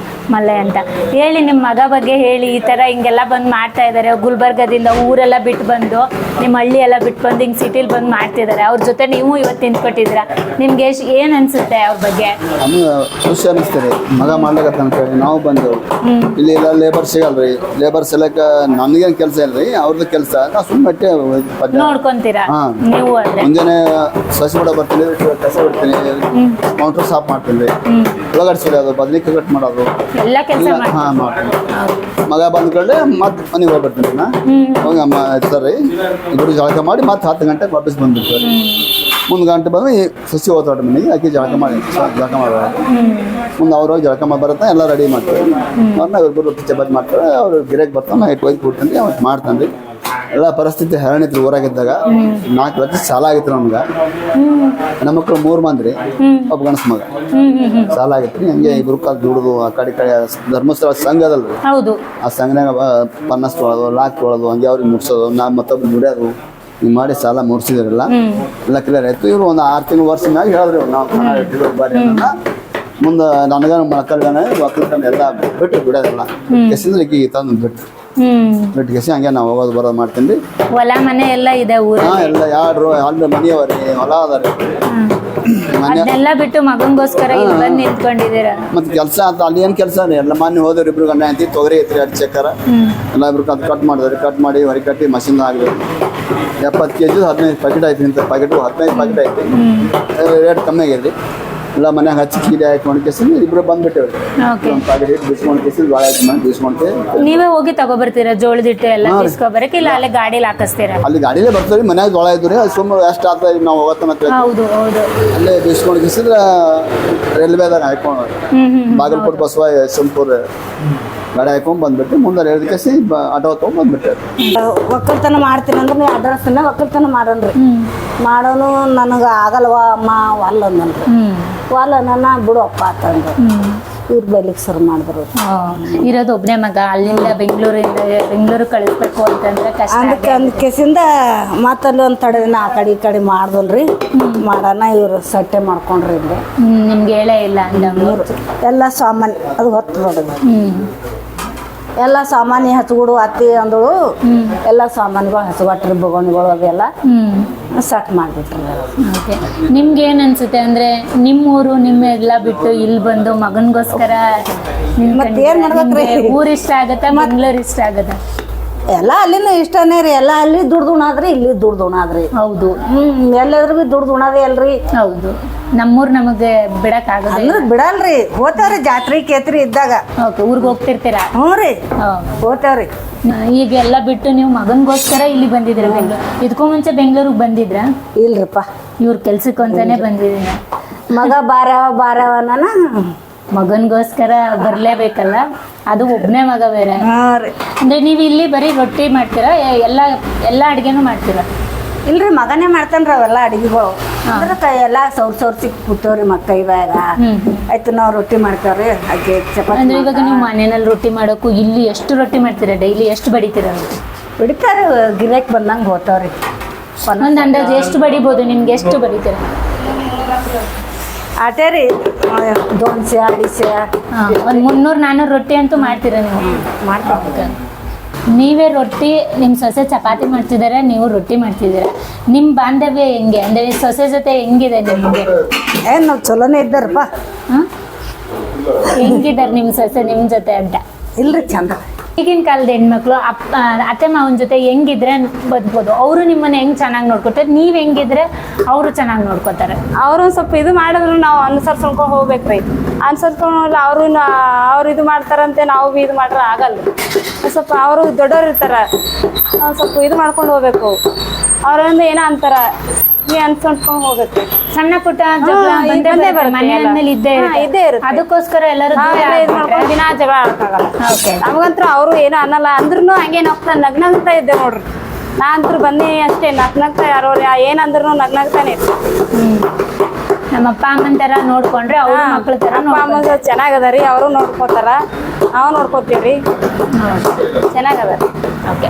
Speaker 1: ಅಂತ. ಹೇಳಿ ನಿಮ್ಮ ಮಗ ಬಗ್ಗೆ ಹೇಳಿ ಈ ತರ ಹಿಂಗೆಲ್ಲ ಬಂದು ಮಾಡ್ತಾ ಇದ್ದಾರೆ ಗುಲ್ಬರ್ಗದಿಂದ ಊರೆಲ್ಲ ಬಿಟ್ಟು ಬಂದು. ನಿಮ್ಮ ಹಳ್ಳಿ ಎಲ್ಲ ಬಿಟ್ಟು ಬಂದು ಹಿಂಗೆ ಸಿಟಿಲಿ ಬಂದು ಮಾಡ್ತಿದ್ದಾರೆ ಅವ್ರ ಜೊತೆ ನೀವು ಇವತ್ತು ನಿಂತ್ಕೊಟ್ಟಿದ್ದೀರಾ? ನಿಮ್ಗೆ ಎಷ್ಟು ಏನು ಅನಿಸುತ್ತೆ ಅವ್ರ ಬಗ್ಗೆ?
Speaker 3: ನಮ್ಗೆ ಖುಷಿ ಅನಿಸ್ತದೆ. ಮಗ ಮಾಡ್ಲಿಕ್ಕೆ ಅಂತೇಳಿ ನಾವು ಬಂದು ಇಲ್ಲಿ ಎಲ್ಲ ಲೇಬರ್ ಸಿಗಲ್ರಿ. ಲೇಬರ್ ಸಿಲಕ ನಮಗೇನು ಕೆಲಸ ಇಲ್ರಿ ಅವ್ರದ್ದು ಕೆಲಸ. ನಾವು ಸುಮ್ಮನೆ
Speaker 1: ನೋಡ್ಕೊಂತೀರಾ. ನೀವು ಅಂದ್ರೆ?
Speaker 3: ಮುಂಜಾನೆ ಸಸಿ ಕೂಡ ಬರ್ತೀನಿ ಕಸ ಬಿಡ್ತೀನಿ ಕೌಂಟರ್ ಸಾಫ್ ಮಾಡ್ತೀನಿ. ರೀ ಒಳಗಡೆ ಅದು ಬದಲಿಕ್ಕೆ ಕಟ್ ಮಾಡೋದು.
Speaker 1: ಎಲ್ಲ ಕೆಲಸ
Speaker 3: ಹಾಂ ಮಾಡ್ತೀನಿ. ಮಗ ಬಂದ್ಕೊಂಡೆ ಮತ್ತೆ ಮನೆಗೆ ಹೋಗ್ಬಿಡ್ತೀನಿ ಹೋಗಿ ಅಮ್ಮ ಇರ್ತಾರೆ ಇಬ್ಬರು ಜಳಕ ಮಾಡಿ ಮತ್ತೆ ಹತ್ತು ಗಂಟೆಗೆ ವಾಪಸ್ ಬಂದ್ಬಿಡ್ತಾರೆ ಒಂದು ಗಂಟೆ ಬಂದು ಈ ಸಸಿ ಹೋಗ್ತಾವ್ರಿ ಮನೆಗೆ ಆಕೆ ಜಳಕ ಮಾಡಿ ಜಳಕ ಮಾಡೋದು ಮುಂದೆ ಅವ್ರು ಹೋಗಿ ಜಳಕ ಮಾಡಿ ಬರುತ್ತೆ ಎಲ್ಲ ರೆಡಿ ಮಾಡ್ತಾರೆ. ಅವ್ರನ್ನ ಇಬ್ಬರು ರೊಟ್ಟಿ ಚಪಾತಿ ಮಾಡ್ತಾರೆ ಅವ್ರು ಗಿರಕ್ಕೆ ಬರ್ತಾನೆ ನೈಟ್ ಹೋಗಿ ಕೊಡ್ತೀನಿ ಅವ್ರು ಮಾಡ್ತಾನೆ. ರೀ ಎಲ್ಲ ಪರಿಸ್ಥಿತಿ ಹರಣಿತ್ರಿ ಊರಾಗಿದ್ದಾಗ. ನಾಲ್ಕು ಲಕ್ಷ ಸಾಲ ಆಗಿತ್ತು ನಮ್ಗೆ. ನಮ್ಮ ಮಕ್ಕಳು ಮೂರು ಮಂದಿ. ರೀ ಒಬ್ಬ ಗಣಸ ಮಗ. ಸಾಲ ಆಗಿತ್ತು. ಹಂಗೆ ಇಬ್ರು ಕಾಲು ದುಡ್ದು ಆ ಕಡೆ ಈ ಕಡೆ ಧರ್ಮಸ್ಥಳ ಸಂಘ ಅದಲ್ರಿ.
Speaker 1: ಹೌದು.
Speaker 3: ಆ ಸಂಘನಾಗ ಪನ್ನಾಸ್ ತೊಳೋದು ಲಾಕ್ ತೊಳೋದು ಹಂಗೆ ಅವ್ರಿಗೆ ಮುಟ್ಸೋದು ನಾ ಮತ್ತೊಬ್ರು ದುಡಿಯೋದು. ಹಿಂಗೆ ಮಾಡಿ ಸಾಲ ಮುಡ್ಸಿದ್ರಲ್ಲ ಎಲ್ಲ ಕ್ಲಿಯರ್ ಆಯ್ತು. ಇವ್ರು ಒಂದು ಆರು ತಿಂಗಳು ವರ್ಷ ಮ್ಯಾಗ ಹೇಳಿದ್ರು ನಾವು ಚೆನ್ನಾಗಿ ಇಟ್ಟಿದ್ದೀವಿ ಬಾರಿ ಅನ್ನೋದನ್ನ. ಮುಂದೆ ನನಗ ಮಕ್ಕಳ ಒಕ್ಕಲ್ತನ ಎಲ್ಲ ಬಿಟ್ಟು ಬಿಡೋದಿಲ್ಲ. ಕೆಸಿಂದ್ರೆ ಈಗ ತಂದು ಬಿಟ್ಟು
Speaker 1: ಹ್ಮ್.
Speaker 3: ಬಿಟ್ಟು ಕೆಸಿ ಹಂಗೆ ನಾವು ಹೋಗೋದು ಬರೋದು ಮಾಡ್ತೀನಿ.
Speaker 1: ಹೊಲ ಮನೆ ಎಲ್ಲ ಇದೆ ಊರ
Speaker 3: ಹಾಂ ಎಲ್ಲ ಯಾರು ಅಲ್ಲಿ ಮನೆಯವರಿ ಹೊಲ ಅದ ರೀ
Speaker 1: ಅದನ್ನೆಲ್ಲ ಬಿಟ್ಟು ಮಗನ್ಗೋಸ್ಕರ ಇಲ್ಲಿ ಬಂದು ನಿಂತ್ಕೊಂಡಿದ್ದೀರಾ?
Speaker 3: ಮತ್ತೆ ಕೆಲಸ ಅಂತ ಅಲ್ಲಿ ಏನು ಕೆಲಸ ರೀ ಎಲ್ಲ ಮೊನ್ನೆ ಹೋದವ್ರು ಇಬ್ರು ಗಂಡ ಅಂತಿ ತೊಗರಿ ಐತ್ರಿ ಅಡ್ ಚಕ್ಕರ ಎಲ್ಲ ಇಬ್ರು ಕಟ್ ಕಟ್ ಮಾಡಿದ್ರಿ. ಕಟ್ ಮಾಡಿ ಹೊರಗೆ ಕಟ್ಟಿ ಮಷಿನ್ ಆಗಲಿ ಎಪ್ಪತ್ತು ಕೆ ಜಿ ಹದಿನೈದು ಪ್ಯಾಕೆಟ್ ಐತಿ ಇಂಥ ಪ್ಯಾಕೆಟು ಹದಿನೈದು ಪ್ಯಾಕೆಟ್ ಐತಿ ರೇಟ್ ಕಮ್ಮಿ ಆಗೈತಿ ಎಲ್ಲ ಮನ್ಯಾಗ ಹಚ್ಚಿ ಕೀಲಿ ಹಾಕೊಂಡು ಇಬ್ರು ಬಂದ್ಬಿಟ್ಟೇವ್ರಿ
Speaker 1: ಓಕೆ
Speaker 3: ಒಂದು ಪ್ಯಾಕೆಟ್ ಇಟ್ಟು ಬಿಸ್ಕೊಂಡು ಕೇಸಿ ಭಾಳ ಆಯ್ತು ಮಾಡಿ ಬಿಸ್ಕೊಂಡ್ಕೆ
Speaker 1: ನೀವೇ ಹೋಗಿ ತಗೊಬರ್ತೀರಾ ಜೋಳದಿಟ್ಟು ಎಲ್ಲ ತಿಸ್ಕೊಬರಕ್ಕೆ ಇಲ್ಲ ಅಲ್ಲೇ ಗಾಡಿಲಿ ಹಾಕಿಸ್ತೀರಾ?
Speaker 3: ಅಲ್ಲಿ ಗಾಡಿಲೇ ಬರ್ತೀವಿ ಮನ್ಯಾಗ ಜೋಳ ಇದ್ದು ರೀ ಅದು ಸುಮ್ಮನೆ ಎಷ್ಟು ಆಗ್ತದೆ ಈಗ ನಾವು ಹೋಗತ್ತನ
Speaker 1: ಹೌದು ಹೌದು.
Speaker 3: ಅಲ್ಲೇ ಬಿಸ್ಕೊಂಡು ಕೇಸಿದ್ರ ರೈಲ್ವೆದಾಗ ಹಾಕೊಂಡು ಬಾಗಲಕೋಟೆ ಬಸವ ಯಶವಂತಪುರ. ಗಾಡಿ ಹಾಕೊಂಡ್ ಬಂದ್ಬಿಟ್ಟು ಮುಂದೆ ಎರಡಕ್ಕೆ ಆಟೋ ತೊಗೊಂಡ್ ಬಂದ್ಬಿಟ್ಟೆ
Speaker 4: ಒಕ್ಕಲ್ತನ ಮಾಡ್ತೀನಿ ಅಂದ್ರೆ ನೀವು ಅಡ್ರೆಸ್ನ ಒಕ್ಕಲ್ತನ ಮಾಡನ್ರಿ ಮಾಡೋನು ನನಗೆ ಆಗಲ್ವಾ ಅಮ್ಮ ವಲ್ಲ ಅಂದ್ರಿ
Speaker 1: ವಾಲ್
Speaker 4: ವಲ್ಲ ನನ್ನ ಬಿಡು ಅಪ್ಪ ಅಂತಂದ್ರು ಇವ್ರ ಬೈಲಿಕ್ ಶುರು ಮಾಡಿದ್ರು.
Speaker 1: ಇರೋದು ಒಬ್ನೇ ಮಗ ಅಲ್ಲಿಂದ ಬೆಂಗಳೂರಿಂದ ಬೆಂಗಳೂರು ಕಳಿಸ್ಬೇಕು ಅಂತಂದ್ರೆ ಕಷ್ಟ
Speaker 4: ಅದಕ್ಕೆ ಅಂದ ಕೆಸಿಂದ ಮತ್ತಲ್ಲಿ ಒಂದು ತಡೆ ದಿನ ಆ ಕಡೆ ಈ ಕಡೆ ಮಾಡ್ದಲ್ರಿ. ಮಾಡೋಣ ಇವ್ರು ಸಟ್ಟೆ ಮಾಡ್ಕೊಂಡ್ರಿ ಇಲ್ಲಿ.
Speaker 1: ನಿಮ್ಗೆ ಹೇಳೇ ಇಲ್ಲ
Speaker 4: ಎಲ್ಲ ಸಾಮಾನ್ಯ ಅದು ಹೊತ್ತು ನೋಡಿದ್ವಿ. ಎಲ್ಲ ಸಾಮಾನ್ಯ ಹಚ್ಗುಡು ಅತ್ತಿ ಅಂದಳು ಎಲ್ಲ ಸಾಮಾನುಗಳು ಹಚ್ಕೊಟ್ರಿ ಬೊಗಣಿಗಳು ಅವೆಲ್ಲ
Speaker 1: ಹ್ಮ್.
Speaker 4: ಸಟ್ ಮಾಡಿಬಿಟ್ರಿ
Speaker 1: ಓಕೆ. ನಿಮ್ಗೆ ಏನ್ ಅನ್ಸುತ್ತೆ ಅಂದ್ರೆ ನಿಮ್ಮ ಎಲ್ಲ ಬಿಟ್ಟು ಇಲ್ಲಿ ಬಂದು ಮಗನ್ಗೋಸ್ಕರ
Speaker 4: ಮಾಡ್ಬೇಕ್ರಿ?
Speaker 1: ಊರ್ ಇಷ್ಟ ಆಗತ್ತೆ ಮಂಗ್ಳೂರ್ ಇಷ್ಟ ಆಗತ್ತಾ?
Speaker 4: ಎಲ್ಲ ಅಲ್ಲಿನೂ ಇಷ್ಟನೇ ರೀ. ಎಲ್ಲ ಅಲ್ಲಿ ದುಡ್ದು ಉಣಾದ್ರಿ ಇಲ್ಲಿ ದುಡ್ದು ಉಣಾದ್ರಿ.
Speaker 1: ಹೌದು.
Speaker 4: ಹ್ಮ್ ಎಲ್ಲಾದ್ರೂ ಬಿ ದುಡ್ದು ಉಣಾದೇ ಅಲ್ರಿ.
Speaker 1: ಹೌದು. ನಮ್ಮೂರ್ ನಮಗೆ ಬಿಡಕ್ ಆಗೋದಿಲ್ಲ
Speaker 4: ಅಂದ್ರೆ ಬಿಡಲ್ರಿ. ಹೋತಾವ್ರಿ ಜಾತ್ರೆ ಕೇತ್ರಿ ಇದ್ದಾಗ.
Speaker 1: ಓಕೆ ಊರಿಗೆ ಹೋಗ್ತಿರ್ತೀರಾ?
Speaker 4: ಹ್ಞೂ ರೀ.
Speaker 1: ಹೋತಾವ್ರಿ
Speaker 4: ಹೋತೇವ್ರಿ
Speaker 1: ಈಗ ಎಲ್ಲ ಬಿಟ್ಟು ನೀವು ಮಗನ್ಗೋಸ್ಕರ ಇಲ್ಲಿ ಬಂದಿದ್ರ ಬೆಂಗ್ಳೂರು? ಇದಕ್ಕೂ ಮುಂಚೆ ಬೆಂಗಳೂರಿಗೆ ಬಂದಿದ್ರ?
Speaker 4: ಇಲ್ರಿಪ್ಪ.
Speaker 1: ಇವ್ರ ಕೆಲ್ಸಕ್ಕೆ ಅಂತಾನೆ ಬಂದಿದ್ದೀನಿ.
Speaker 4: ಮಗ ಬಾರವ ಬಾರವ ನಾನ
Speaker 1: ಮಗನ್ಗೋಸ್ಕರ ಬರ್ಲೇಬೇಕಲ್ಲ? ಅದು ಒಬ್ನೇ ಮಗ ಬೇರೆ. ಅಂದ್ರೆ ನೀವು ಇಲ್ಲಿ ಬರೀ ರೊಟ್ಟಿ ಮಾಡ್ತೀರಾ? ಎ- ಎಲ್ಲ ಎಲ್ಲ ಅಡ್ಗೆನೂ ಮಾಡ್ತೀರಾ?
Speaker 4: ಇಲ್ರಿ ಮಗನೇ ಮಾಡ್ತಾನ್ರಿ ಅವೆಲ್ಲ ಅಡಿಗೆಗಳು. ಅಂದ್ರೆ ಕೈ ಎಲ್ಲ ಸೌರ್ ಸೌರ್ಸಿ ಕೂತವ್ರಿ ಮಕ್ಕ ಇವಾಗ. ಆಯ್ತು ನಾವು ರೊಟ್ಟಿ ಮಾಡ್ತೇವ್ರಿ. ಅಕ್ಕಿ ಚಪಾತಿ
Speaker 1: ಅಂದ್ರೆ ಇವಾಗ ನೀವು ಮನೆಯಲ್ಲಿ ರೊಟ್ಟಿ ಮಾಡೋಕ್ಕೂ ಇಲ್ಲಿ ಎಷ್ಟು ರೊಟ್ಟಿ ಮಾಡ್ತೀರಾ? ಡೈಲಿ ಎಷ್ಟು ಬಡಿತೀರಾ
Speaker 4: ಬಿಡ್ತಾರೆ ಗಿರಾಕ್ ಬಂದಂಗೆ ಹೋಗ್ತಾವ್ರಿ.
Speaker 1: ಒಂದ್ ಅಂದಾಜು ಎಷ್ಟು ಬಡಿಬೋದು? ನಿಮ್ಗೆ ಎಷ್ಟು ಬಡಿತೀರ?
Speaker 4: ಅದೇ ರೀ. ದೋನ್ಸೆ ಅಡಿಸೆ
Speaker 1: ಒಂದು ಒಂದ್ ಮುನ್ನೂರು ನಾನ್ನೂರು ರೊಟ್ಟಿ ಅಂತೂ ಮಾಡ್ತೀರ ನೀವು?
Speaker 4: ಮಾಡ್ತಾರೆ
Speaker 1: ನೀವೇ ರೊಟ್ಟಿ ನಿಮ್ಮ ಸೊಸೆ ಚಪಾತಿ ಮಾಡ್ತಿದ್ದಾರೆ ನೀವು ರೊಟ್ಟಿ ಮಾಡ್ತಿದ್ದೀರಾ ನಿಮ್ಮ ಬಾಂಧವ್ಯ ಹೆಂಗೆ? ಅಂದ್ರೆ ಸೊಸೆ ಜೊತೆ ಹೆಂಗಿದೆ ನಿಮಗೆ?
Speaker 4: ಏನು ನಾವು ಚಲೋನೇ ಇದ್ದಾರಪ್ಪ.
Speaker 1: ಹೆಂಗಿದ್ದಾರೆ ನಿಮ್ಮ ಸೊಸೆ ನಿಮ್ಮ ಜೊತೆ ಅಂತ?
Speaker 4: ಇಲ್ರಿ ಚಂದ.
Speaker 1: ಈಗಿನ ಕಾಲದ ಹೆಣ್ಮಕ್ಳು ಅಪ್ಪ ಅತ್ತೆ ಮಾವನ ಜೊತೆ ಹೆಂಗಿದ್ರೆ ಬದ್ಬೋದು. ಅವರು ನಿಮ್ಮನ್ನ ಹೆಂಗ್ ಚೆನ್ನಾಗಿ ನೋಡ್ಕೊತಾರೆ? ನೀವ್ ಹೆಂಗಿದ್ರೆ ಅವರು ಚೆನ್ನಾಗಿ ನೋಡ್ಕೊತಾರೆ.
Speaker 5: ಅವರು ಸ್ವಲ್ಪ ಇದು ಮಾಡಿದ್ರು ನಾವು ಅನುಸರಿಸ್ಕೊಂಡ್ ಹೋಗ್ಬೇಕ್ರಿ ಅನುಸರಿಸ್ಕೊಂಡು ಅವರು ಅವ್ರು ಇದು ಮಾಡ್ತಾರಂತೆ, ನಾವು ಇದು ಮಾಡ್ರೆ ಆಗಲ್ಲ ಸ್ವಲ್ಪ ಅವರು ದೊಡ್ಡವ್ರು ಇರ್ತಾರ ಸ್ವಲ್ಪ ಇದು ಮಾಡ್ಕೊಂಡು ಹೋಗ್ಬೇಕು. ಅವ್ರಿಂದ ಏನೋ ಅಂತಾರ. ನೀ ಅನ್ಸ್ಕೊಂಡ್ಕೊಂಡು ಹೋಗ್ಬೇಕು
Speaker 1: ಸಣ್ಣ ಪುಟ್ಟ ಜಗಳ ಬಂದೇ
Speaker 5: ಬಂದೇ
Speaker 1: ಬರುತ್ತೆ. ಮನೆ. ಅಂದ್ಮೇಲೆ ಇದ್ದೇ ಇರುತ್ತೆ. ಅದಕ್ಕೋಸ್ಕರ ಎಲ್ಲರೂ ದೂರ
Speaker 5: ನಾವೆಲ್ಲ ಇದು ಮಾಡ್ಕೊಂಡು ದಿನ ಜಗಳ ಆಡಕ್ಕಾಗಲ್ಲ ಅವರು ಏನೋ ಅನ್ನಲ್ಲ ಅಂದ್ರೂ ಹಂಗೆ ನಗ್ತಾ ನಗ್ನಗ್ತಾ ಇದ್ದೆ ನೋಡ್ರಿ ನಾ ಅಂತೂ ಬನ್ನಿ ಅಷ್ಟೇ ನಗ್ನಗ್ತಾ ಯಾರೋ ಏನಂದ್ರೂ ನಗ್ನಗ್ತಾನೆ ಇರ್ತೀನಿ.
Speaker 1: ನಮ್ಮ ಅಪ್ಪ ಅಮ್ಮನ ತರ ನೋಡ್ಕೊಂಡ್ರೆ ಅವ್ರ ಮಕ್ಳ ತರ
Speaker 5: ಅಪ್ಪ ಅಮ್ಮ. ಚೆನ್ನಾಗದ ರೀ ಅವರು ನೋಡ್ಕೋತಾರ ನಾವು ನೋಡ್ಕೋತೀವ್ರಿ ಚೆನ್ನಾಗದ
Speaker 1: ಓಕೆ.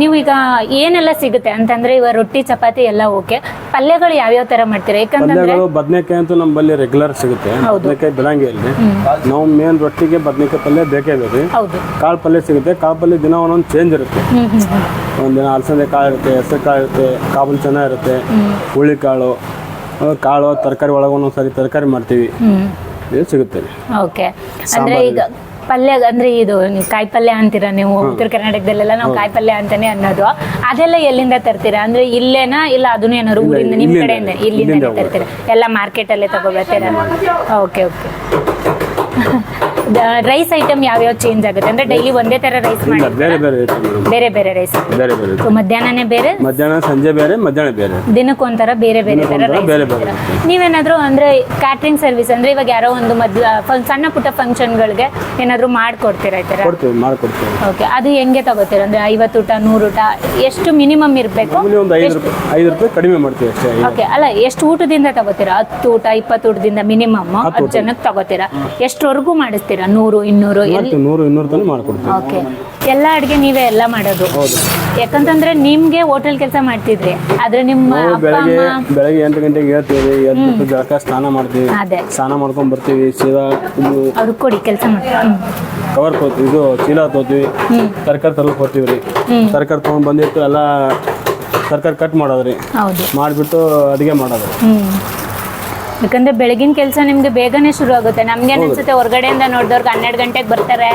Speaker 1: ನೀವು ಈಗ ಏನೆಲ್ಲ ಸಿಗುತ್ತೆ? ಅಂತಂದ್ರೆ ಇವಾಗ ರೊಟ್ಟಿ ಚಪಾತಿ ಎಲ್ಲ ಓಕೆ. ಪಲ್ಯಗಳು ಯಾವ್ಯಾವ ತರ ಮಾಡ್ತೀರಾ? ಯಾಕಂದ್ರೆ
Speaker 2: ಪಲ್ಯಗಳು ಬದನೆಕಾಯಿ ಅಂತೂ ನಮ್ಮಲ್ಲಿ ರೆಗ್ಯುಲರ್ ಸಿಗುತ್ತೆ. ಬದನೆಕಾಯಿ ಬೆಳಂಗಿಯಲ್ಲಿ. ನಾವು ಮೇನ್ ರೊಟ್ಟಿಗೆ ಬದನೆಕಾಯಿ ಪಲ್ಯ ಬೇಕೇ ಬೇಕು.
Speaker 1: ಹೌದು.
Speaker 2: ಕಾಳು ಪಲ್ಯ ಸಿಗುತ್ತೆ. ಕಾಳು ಪಲ್ಯ ದಿನ ಒಂದೊಂದು ಚೇಂಜ್ ಇರುತ್ತೆ. ಒಂದಿನ ಅಲಸಂದೆ ಕಾಳು ಇರುತ್ತೆ ಹೆಸರು ಕಾಳು ಇರುತ್ತೆ ಕಾಬುಲ್ ಚೆನ್ನ ಇರುತ್ತೆ ಹುಳಿ ಕಾಳು ಕಾಳು ತರಕಾರಿ ಒಳಗೆ ಒಂದೊಂದು ಸಾರಿ ತರಕಾರಿ ಮಾಡ್ತೀವಿ. ಇದು ಸಿಗುತ್ತೆ.
Speaker 1: ಓಕೆ. ಅಂದ್ರೆ ಈಗ ಪಲ್ಯ ಅಂದ್ರೆ ಇದು ನೀವು ಕಾಯಿ ಪಲ್ಯ ಅಂತೀರಾ ನೀವು ಉತ್ತರ ಕರ್ನಾಟಕದಲ್ಲೆಲ್ಲ ನಾವು ಕಾಯಿ ಪಲ್ಯ ಅಂತಾನೆ ಅನ್ನೋದು. ಅದೆಲ್ಲ ಎಲ್ಲಿಂದ ತರ್ತೀರಾ? ಅಂದ್ರೆ ಇಲ್ಲೇನಾ? ಇಲ್ಲ ಅದನ್ನು ಏನಾದ್ರು ಊರಿಂದ ನಿಮ್. ಕಡೆಯಿಂದ ಇಲ್ಲಿಂದ ತರ್ತೀರಾ? ಎಲ್ಲ ಮಾರ್ಕೆಟ್ ಅಲ್ಲೇ ತಗೋಬರ್ತೀರಾ? ಓಕೆ ಓಕೆ ರೈಸ್ ಐಟಮ್ ಯಾವ್ಯಾವ ಚೇಂಜ್ ಆಗುತ್ತೆ? ಅಂದ್ರೆ ಡೈಲಿ ಒಂದೇ ತರ ರೈಸ್
Speaker 2: ಇಲ್ಲ
Speaker 1: ಮಾಡಿ
Speaker 2: ಬೇರೆ ಬೇರೆ ಇರುತ್ತೆ. ಮೇಡಮ್
Speaker 1: ಬೇರೆ ಬೇರೆ ರೈಸ್
Speaker 2: ಬೇರೆ ಬೇರೆ ಇರುತ್ತೆ.
Speaker 1: ಮಧ್ಯಾಹ್ನನೇ ಬೇರೆ?
Speaker 2: ಮಧ್ಯಾಹ್ನ ಸಂಜೆ ಬೇರೆ ಮಧ್ಯಾಹ್ನ ಬೇರೆ.
Speaker 1: ದಿನಕ್ಕೊಂಥರ ಬೇರೆ ಬೇರೆ ತರ
Speaker 2: ದಿನಕ್ಕೊಂಥರ
Speaker 1: ರೈಸ್
Speaker 2: ಬೇರೆ ಬೇರೆ
Speaker 1: ನೀವೇನಾದ್ರೂ ಅಂದ್ರೆ ಕ್ಯಾಟ್ರಿಂಗ್ ಸರ್ವಿಸ್ ಅಂದ್ರೆ ಇವಾಗ ಯಾರೋ ಒಂದು ಮದ್ವೆ ಫ- ಸಣ್ಣ ಪುಟ್ಟ ಫಂಕ್ಷನ್ ಗಳಿಗೆ ಏನಾದ್ರೂ ಮಾಡ್ಕೊಡ್ತೀರಾ ಈ ತರ?
Speaker 2: ಕೊಡ್ತೀವಿ ಮಾಡ್ಕೊಡ್ತೀವಿ.
Speaker 1: ಓಕೆ ಅದು ಹೆಂಗೆ ತಗೋತೀರಾ? ಅಂದ್ರೆ ಐವತ್ತು ಊಟ ನೂರು ಊಟ ಎಷ್ಟು ಮಿನಿಮಮ್ ಇರಬೇಕು?
Speaker 2: ಮಾಮೂಲಿ ಒಂದು ಐದು ರೂಪಾಯಿ ಐದು ರೂಪಾಯಿ ಕಡಿಮೆ ಮಾಡ್ತೀವಿ ಅಷ್ಟೇ
Speaker 1: ಓಕೆ ಅಲ್ಲ ಎಷ್ಟು ಊಟದಿಂದ ತಗೋತೀರಾ? ಹತ್ತು ಊಟ ಇಪ್ಪತ್ತು ಊಟದಿಂದ ಮಿನಿಮಮ್
Speaker 2: ಹತ್ತು
Speaker 1: ಹತ್ತು
Speaker 2: ಊಟ.
Speaker 1: ಜನಕ್ಕೆ ತಗೋತೀರಾ? ಎಷ್ಟರವರೆಗೂ ಮಾಡಿಸ್ತೀರಾ? ನೂರು ಇನ್ನೂರು ಎಲ್ಲಿ
Speaker 2: ನೂರು ಇನ್ನೂರು ತನಕ ಮಾಡ್ಕೊಡ್ತೀವಿ.
Speaker 1: ಓಕೆ. ಎಲ್ಲ ಅಡುಗೆ ನೀವೇ ಎಲ್ಲ ಮಾಡೋದು? ಯಾಕಂತಂದ್ರೆ ನಿಮ್ಗೆ ಹೋಟೆಲ್ ಕೆಲಸ ಮಾಡ್ತಿದ್ರಿ. ಆದ್ರೆ ನಿಮ್ಮ
Speaker 2: ನಾವು
Speaker 1: ಅಪ್ಪ
Speaker 2: ಬೆಳಗ್ಗೆ
Speaker 1: ಅಮ್ಮ
Speaker 2: ಬೆಳಗ್ಗೆ ಎಂಟು ಗಂಟೆಗೆ ಹೇಳ್ತೀವಿ ಎದ್ದು ಸ್ನಾನ ಮಾಡ್ತೀವಿ.
Speaker 1: ಅದೇ.
Speaker 2: ಸ್ನಾನ ಮಾಡ್ಕೊಂಡ್ ಬರ್ತೀವಿ ಸೀದಾ ಇದು
Speaker 1: ಅವ್ರಿಗೆ ಕೊಡಿ ಕೆಲಸ ಮಾಡ್ತೀವಿ
Speaker 2: ಕವರ್ ತೋತೀವಿ ಇದು ಚೀಲ ತೋತೀವಿ ತರಕಾರಿ ತರಲಿಕ್ಕೆ ಹೋಗ್ತೀವಿ ರೀ. ತರಕಾರಿ ತೊಗೊಂಡ್ ಬಂದಿತ್ತು ಎಲ್ಲ ತರಕಾರಿ ಕಟ್ ಮಾಡೋದ್ರಿ.
Speaker 1: ಹೌದು.
Speaker 2: ಮಾಡಿಬಿಟ್ಟು ಅಡುಗೆ ಮಾಡೋದು.
Speaker 1: ಹ್ಮ್. ಯಾಕಂದ್ರೆ ಬೆಳಗಿನ ಕೆಲಸ ನಿಮ್ಗೆ ಬೇಗನೆ ಶುರು ಆಗುತ್ತೆ. ನಮ್ಗೆ ಅನ್ಸುತ್ತೆ ಹೊರಗಡೆಯಿಂದ ನೋಡಿದವ್ರಿಗೆ ಹನ್ನೆರಡು ಗಂಟೆಗೆ ಬರ್ತಾರೆ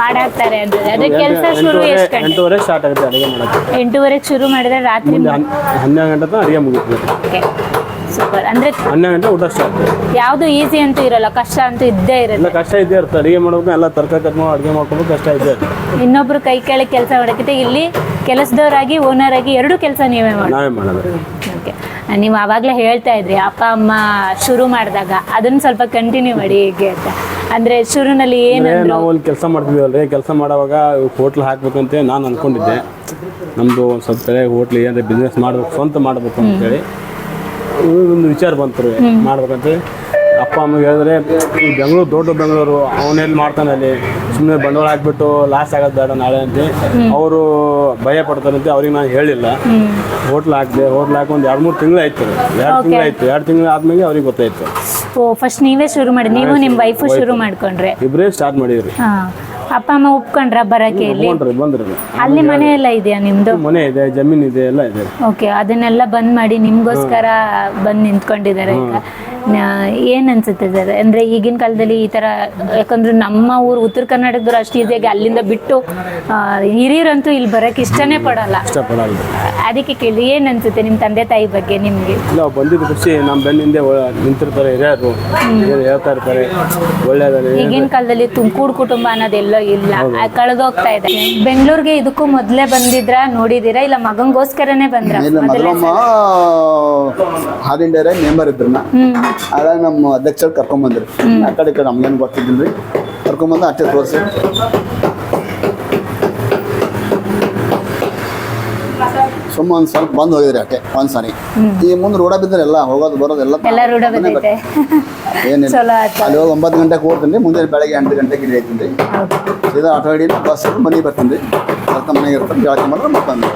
Speaker 1: ಮಾಡಾಕ್ತಾರೆ ಅಂತ. ಅದೇ ಕೆಲಸ ಶುರು ಎಷ್ಟು ಗಂಟೆ?
Speaker 2: ಎಂಟೂವರೆ ಸ್ಟಾರ್ಟ್ ಆಗುತ್ತೆ ಅಡುಗೆ ಮಾಡೋದು
Speaker 1: ಎಂಟೂವರೆಗೆ ಶುರು ಮಾಡಿದ್ರೆ ರಾತ್ರಿ
Speaker 2: ಹನ್ನೆರಡು ಗಂಟೆ ಅಡುಗೆ
Speaker 1: ಸೂಪರ್. ಅಂದ್ರೆ
Speaker 2: ಹನ್ನೆರಡು ಗಂಟೆ ಊಟ ಸ್ಟಾರ್ಟ್
Speaker 1: ಯಾವುದು ಈಸಿ ಅಂತೂ ಇರಲ್ಲ ಕಷ್ಟ ಅಂತೂ ಇದ್ದೇ ಇರಲ್ಲ
Speaker 2: ಕಷ್ಟ ಇದ್ದೇ ಇರುತ್ತೆ. ಅಡುಗೆ ಮಾಡೋದು ಎಲ್ಲ ತರಕಾರಿ ಕಟ್ ಮಾಡಿ ಅಡುಗೆ ಮಾಡ್ಕೊಬೇಕು ಕಷ್ಟ ಇದೆ ಇರುತ್ತೆ.
Speaker 1: ಇನ್ನೊಬ್ರು ಕೈ ಕೆಳಗೆ ಕೆಲಸ ಮಾಡೋಕ್ಕಿಂತ ಇಲ್ಲಿ ಕೆಲಸದವರಾಗಿ ಓನರ್ ಆಗಿ ಎರಡು ಕೆಲಸ ನೀವೇ ಮಾಡಿ
Speaker 2: ನಾವೇ ಮಾಡೋದು.
Speaker 1: ಓಕೆ. ನೀವು ಆವಾಗಲೇ ಹೇಳ್ತಾ ಇದ್ರಿ ಅಪ್ಪ ಅಮ್ಮ ಶುರು ಮಾಡಿದಾಗ ಅದನ್ನ ಸ್ವಲ್ಪ ಕಂಟಿನ್ಯೂ ಮಾಡಿ ಹೇಗೆ ಅಂತ. ಅಂದ್ರೆ ಶುರುನಲ್ಲಿ ಏನು
Speaker 2: ನಾವು ಅಲ್ಲಿ ಕೆಲಸ ಮಾಡ್ತಿದ್ವಲ್ರಿ ಕೆಲಸ ಮಾಡುವಾಗ ಹೋಟ್ಲ್ ಹಾಕ್ಬೇಕಂತ ನಾನು ಅನ್ಕೊಂಡಿದ್ದೆ. ನಮ್ಮದು ಒಂದು ಸ್ವಲ್ಪ ಕಡೆ ಹೋಟ್ಲ್ ಏನಾರ ಬಿಸ್ನೆಸ್ ಮಾಡ್ಬೇಕು ಸ್ವಂತ ಮಾಡ್ಬೇಕು ಅಂತೇಳಿ ಒಂದು ವಿಚಾರ ಬಂತು ರೀ ಮಾಡ್ಬೇಕಂತ ಅಪ್ಪ ಅಮ್ಮಗೆ ಹೇಳಿದ್ರೆ ಈ ಬೆಂಗಳೂರು ದೊಡ್ಡ ಬೆಂಗಳೂರು ಅವನೆಲ್ಲಿ ಮಾಡ್ತಾನೆ ಅಲ್ಲಿ? ಸುಮ್ಮನೆ ಬಂಡವಾಳ ಹಾಕ್ಬಿಟ್ಟು ಲಾಸ್ ಆಗೋದು ಬೇಡ ನಾಳೆ ಅಂತ. ಅವರು ಭಯ ಪಡ್ತಾರಂತೆ ಅವ್ರಿಗೆ ನಾನು ಹೇಳಿಲ್ಲ. ಹೋಟ್ಲ್ ಹಾಕಿದೆ ಹೋಟ್ಲ್ ಹಾಕಿ ಒಂದು ಎರಡು ಮೂರು ತಿಂಗಳು ಆಯ್ತು. ಎರಡು ತಿಂಗಳು ಆಯ್ತು. ಎರಡು ತಿಂಗಳು ಆದ್ಮೇಲೆ ಅವ್ರಿಗೆ ಗೊತ್ತಾಯ್ತು.
Speaker 1: ಓ ಫಸ್ಟ್ ನೀವೇ ಶುರು ಮಾಡಿ ನೀವು ನಿಮ್ಮ ವೈಫ್ ಶುರು ಮಾಡ್ಕೊಂಡ್ರೆ.
Speaker 2: ಇಬ್ಬರೇ ಸ್ಟಾರ್ಟ್ ಮಾಡಿದ್ರಿ
Speaker 1: ಅಪ್ಪ ಅಮ್ಮ ಒಪ್ಕೊಂಡ್ರ ಬರಕ್ಕೆ ಇಲ್ಲಿ?
Speaker 2: ಬಂದ್ರಿ
Speaker 1: ಅಲ್ಲಿ ಮನೆ ಎಲ್ಲ ಇದೆಯಾ ನಿಮ್ದು?
Speaker 2: ಮನೆ ಇದೆ ಜಮೀನ್ ಇದೆ ಎಲ್ಲ ಇದೆ.
Speaker 1: ಓಕೆ ಅದನ್ನೆಲ್ಲ ಬಂದ್ ಮಾಡಿ ನಿಮ್ಗೋಸ್ಕರ ಬಂದ್ ನಿಂತ್ಕೊಂಡಿದ್ದಾರೆ ಈಗ. ಏನ್ ಅನ್ಸುತ್ತೆ ಸರ್? ಅಂದ್ರೆ ಈಗಿನ ಕಾಲದಲ್ಲಿ ಈ ತರ ಯಾಕಂದ್ರೆ ನಮ್ಮ ಊರು ಉತ್ತರ ಕರ್ನಾಟಕದವ್ರು ಅಷ್ಟು ಈಸಿಯಾಗಿ ಅಲ್ಲಿಂದ ಬಿಟ್ಟು ಹಿರಿಯರಂತೂ ಇಲ್ಲಿ ಬರಕ್ ಇಷ್ಟನೇ ಪಡಲ್ಲ.
Speaker 2: ಇಷ್ಟಪಡಲ್ಲ.
Speaker 1: ಅದಕ್ಕೆ ಕೇಳಿ ಏನ್ ಅನ್ಸುತ್ತೆ ನಿಮ್ಮ ತಂದೆ ತಾಯಿ ಬಗ್ಗೆ ನಿಮಗೆ?
Speaker 2: ಇಲ್ಲ ಬಂದಿದ್ದು ಖುಷಿ ನಮ್ಮ ಬೆನ್ನಿಂದೆ ನಿಂತಿರ್ತಾರೆ ಹಿರಿಯರು. ಹೇಳ್ತಾ ಇರ್ತಾರೆ
Speaker 1: ಈಗಿನ ಕಾಲದಲ್ಲಿ ತುಮಕೂರು ಕುಟುಂಬ ಅನ್ನೋದೆಲ್ಲೋ ಇಲ್ಲ. ಆ, ಕಳೆದೋಗ್ತಾ ಇದೆ. ಬೆಂಗಳೂರಿಗೆ ಇದಕ್ಕೂ ಮೊದಲೇ ಬಂದಿದ್ರ ನೋಡಿದೀರಾ? ಇಲ್ಲ ಮಗಂಗೋಸ್ಕರನೇ ಬಂದ್ರ?
Speaker 3: ಇಲ್ಲ ಇಂಡಿಯಾ ಮೆಂಬರ್ ಆಗ ನಮ್ಮ ಅಧ್ಯಕ್ಷರು ಕರ್ಕೊಂಬಂದ್ರಿ ಆ ಕಡೆ ಈ ಕಡೆ ನಮ್ಗೇನು ಗೊತ್ತಿದ್ದಿಲ್ಲ ರೀ ಕರ್ಕೊಂಬಂದು ಅಷ್ಟೇ ತೋರಿಸಿ. ಸುಮ್ಮ ಒಂದು ಸ್ವಲ್ಪ ಬಂದು ಹೋಗಿದ್ರಿ ಅಟ್ಟೆ ಒಂದ್ ಸಾರಿ. ಈ ಮುಂದೆ ರೋಡ ಬಿದ್ದರೆ ಎಲ್ಲ ಹೋಗೋದು ಬರೋದು ಎಲ್ಲ ಏನಿಲ್ಲ. ಅಲ್ಲಿ ಹೋಗಿ ಒಂಬತ್ತು ಗಂಟೆಗೆ ಹೋಗ್ತೀನಿ ಮುಂದೆ ಬೆಳಗ್ಗೆ ಎಂಟು ಗಂಟೆಗೆ ಇಲ್ಲಿ ಐತೀನಿ ರೀ ಸೀದಾ ಆಟೋ ಹಿಡಿದು ಬಸ್ ಮನೆಗೆ ಬರ್ತೀನಿ. ರೀ ಬರ್ತಾ ಮನೆಗೆ ಇರ್ತೀನಿ ಬೆಳಗ್ಗೆ ಮಾಡಿದ್ರೆ ಮತ್ತೆ ಬಂದು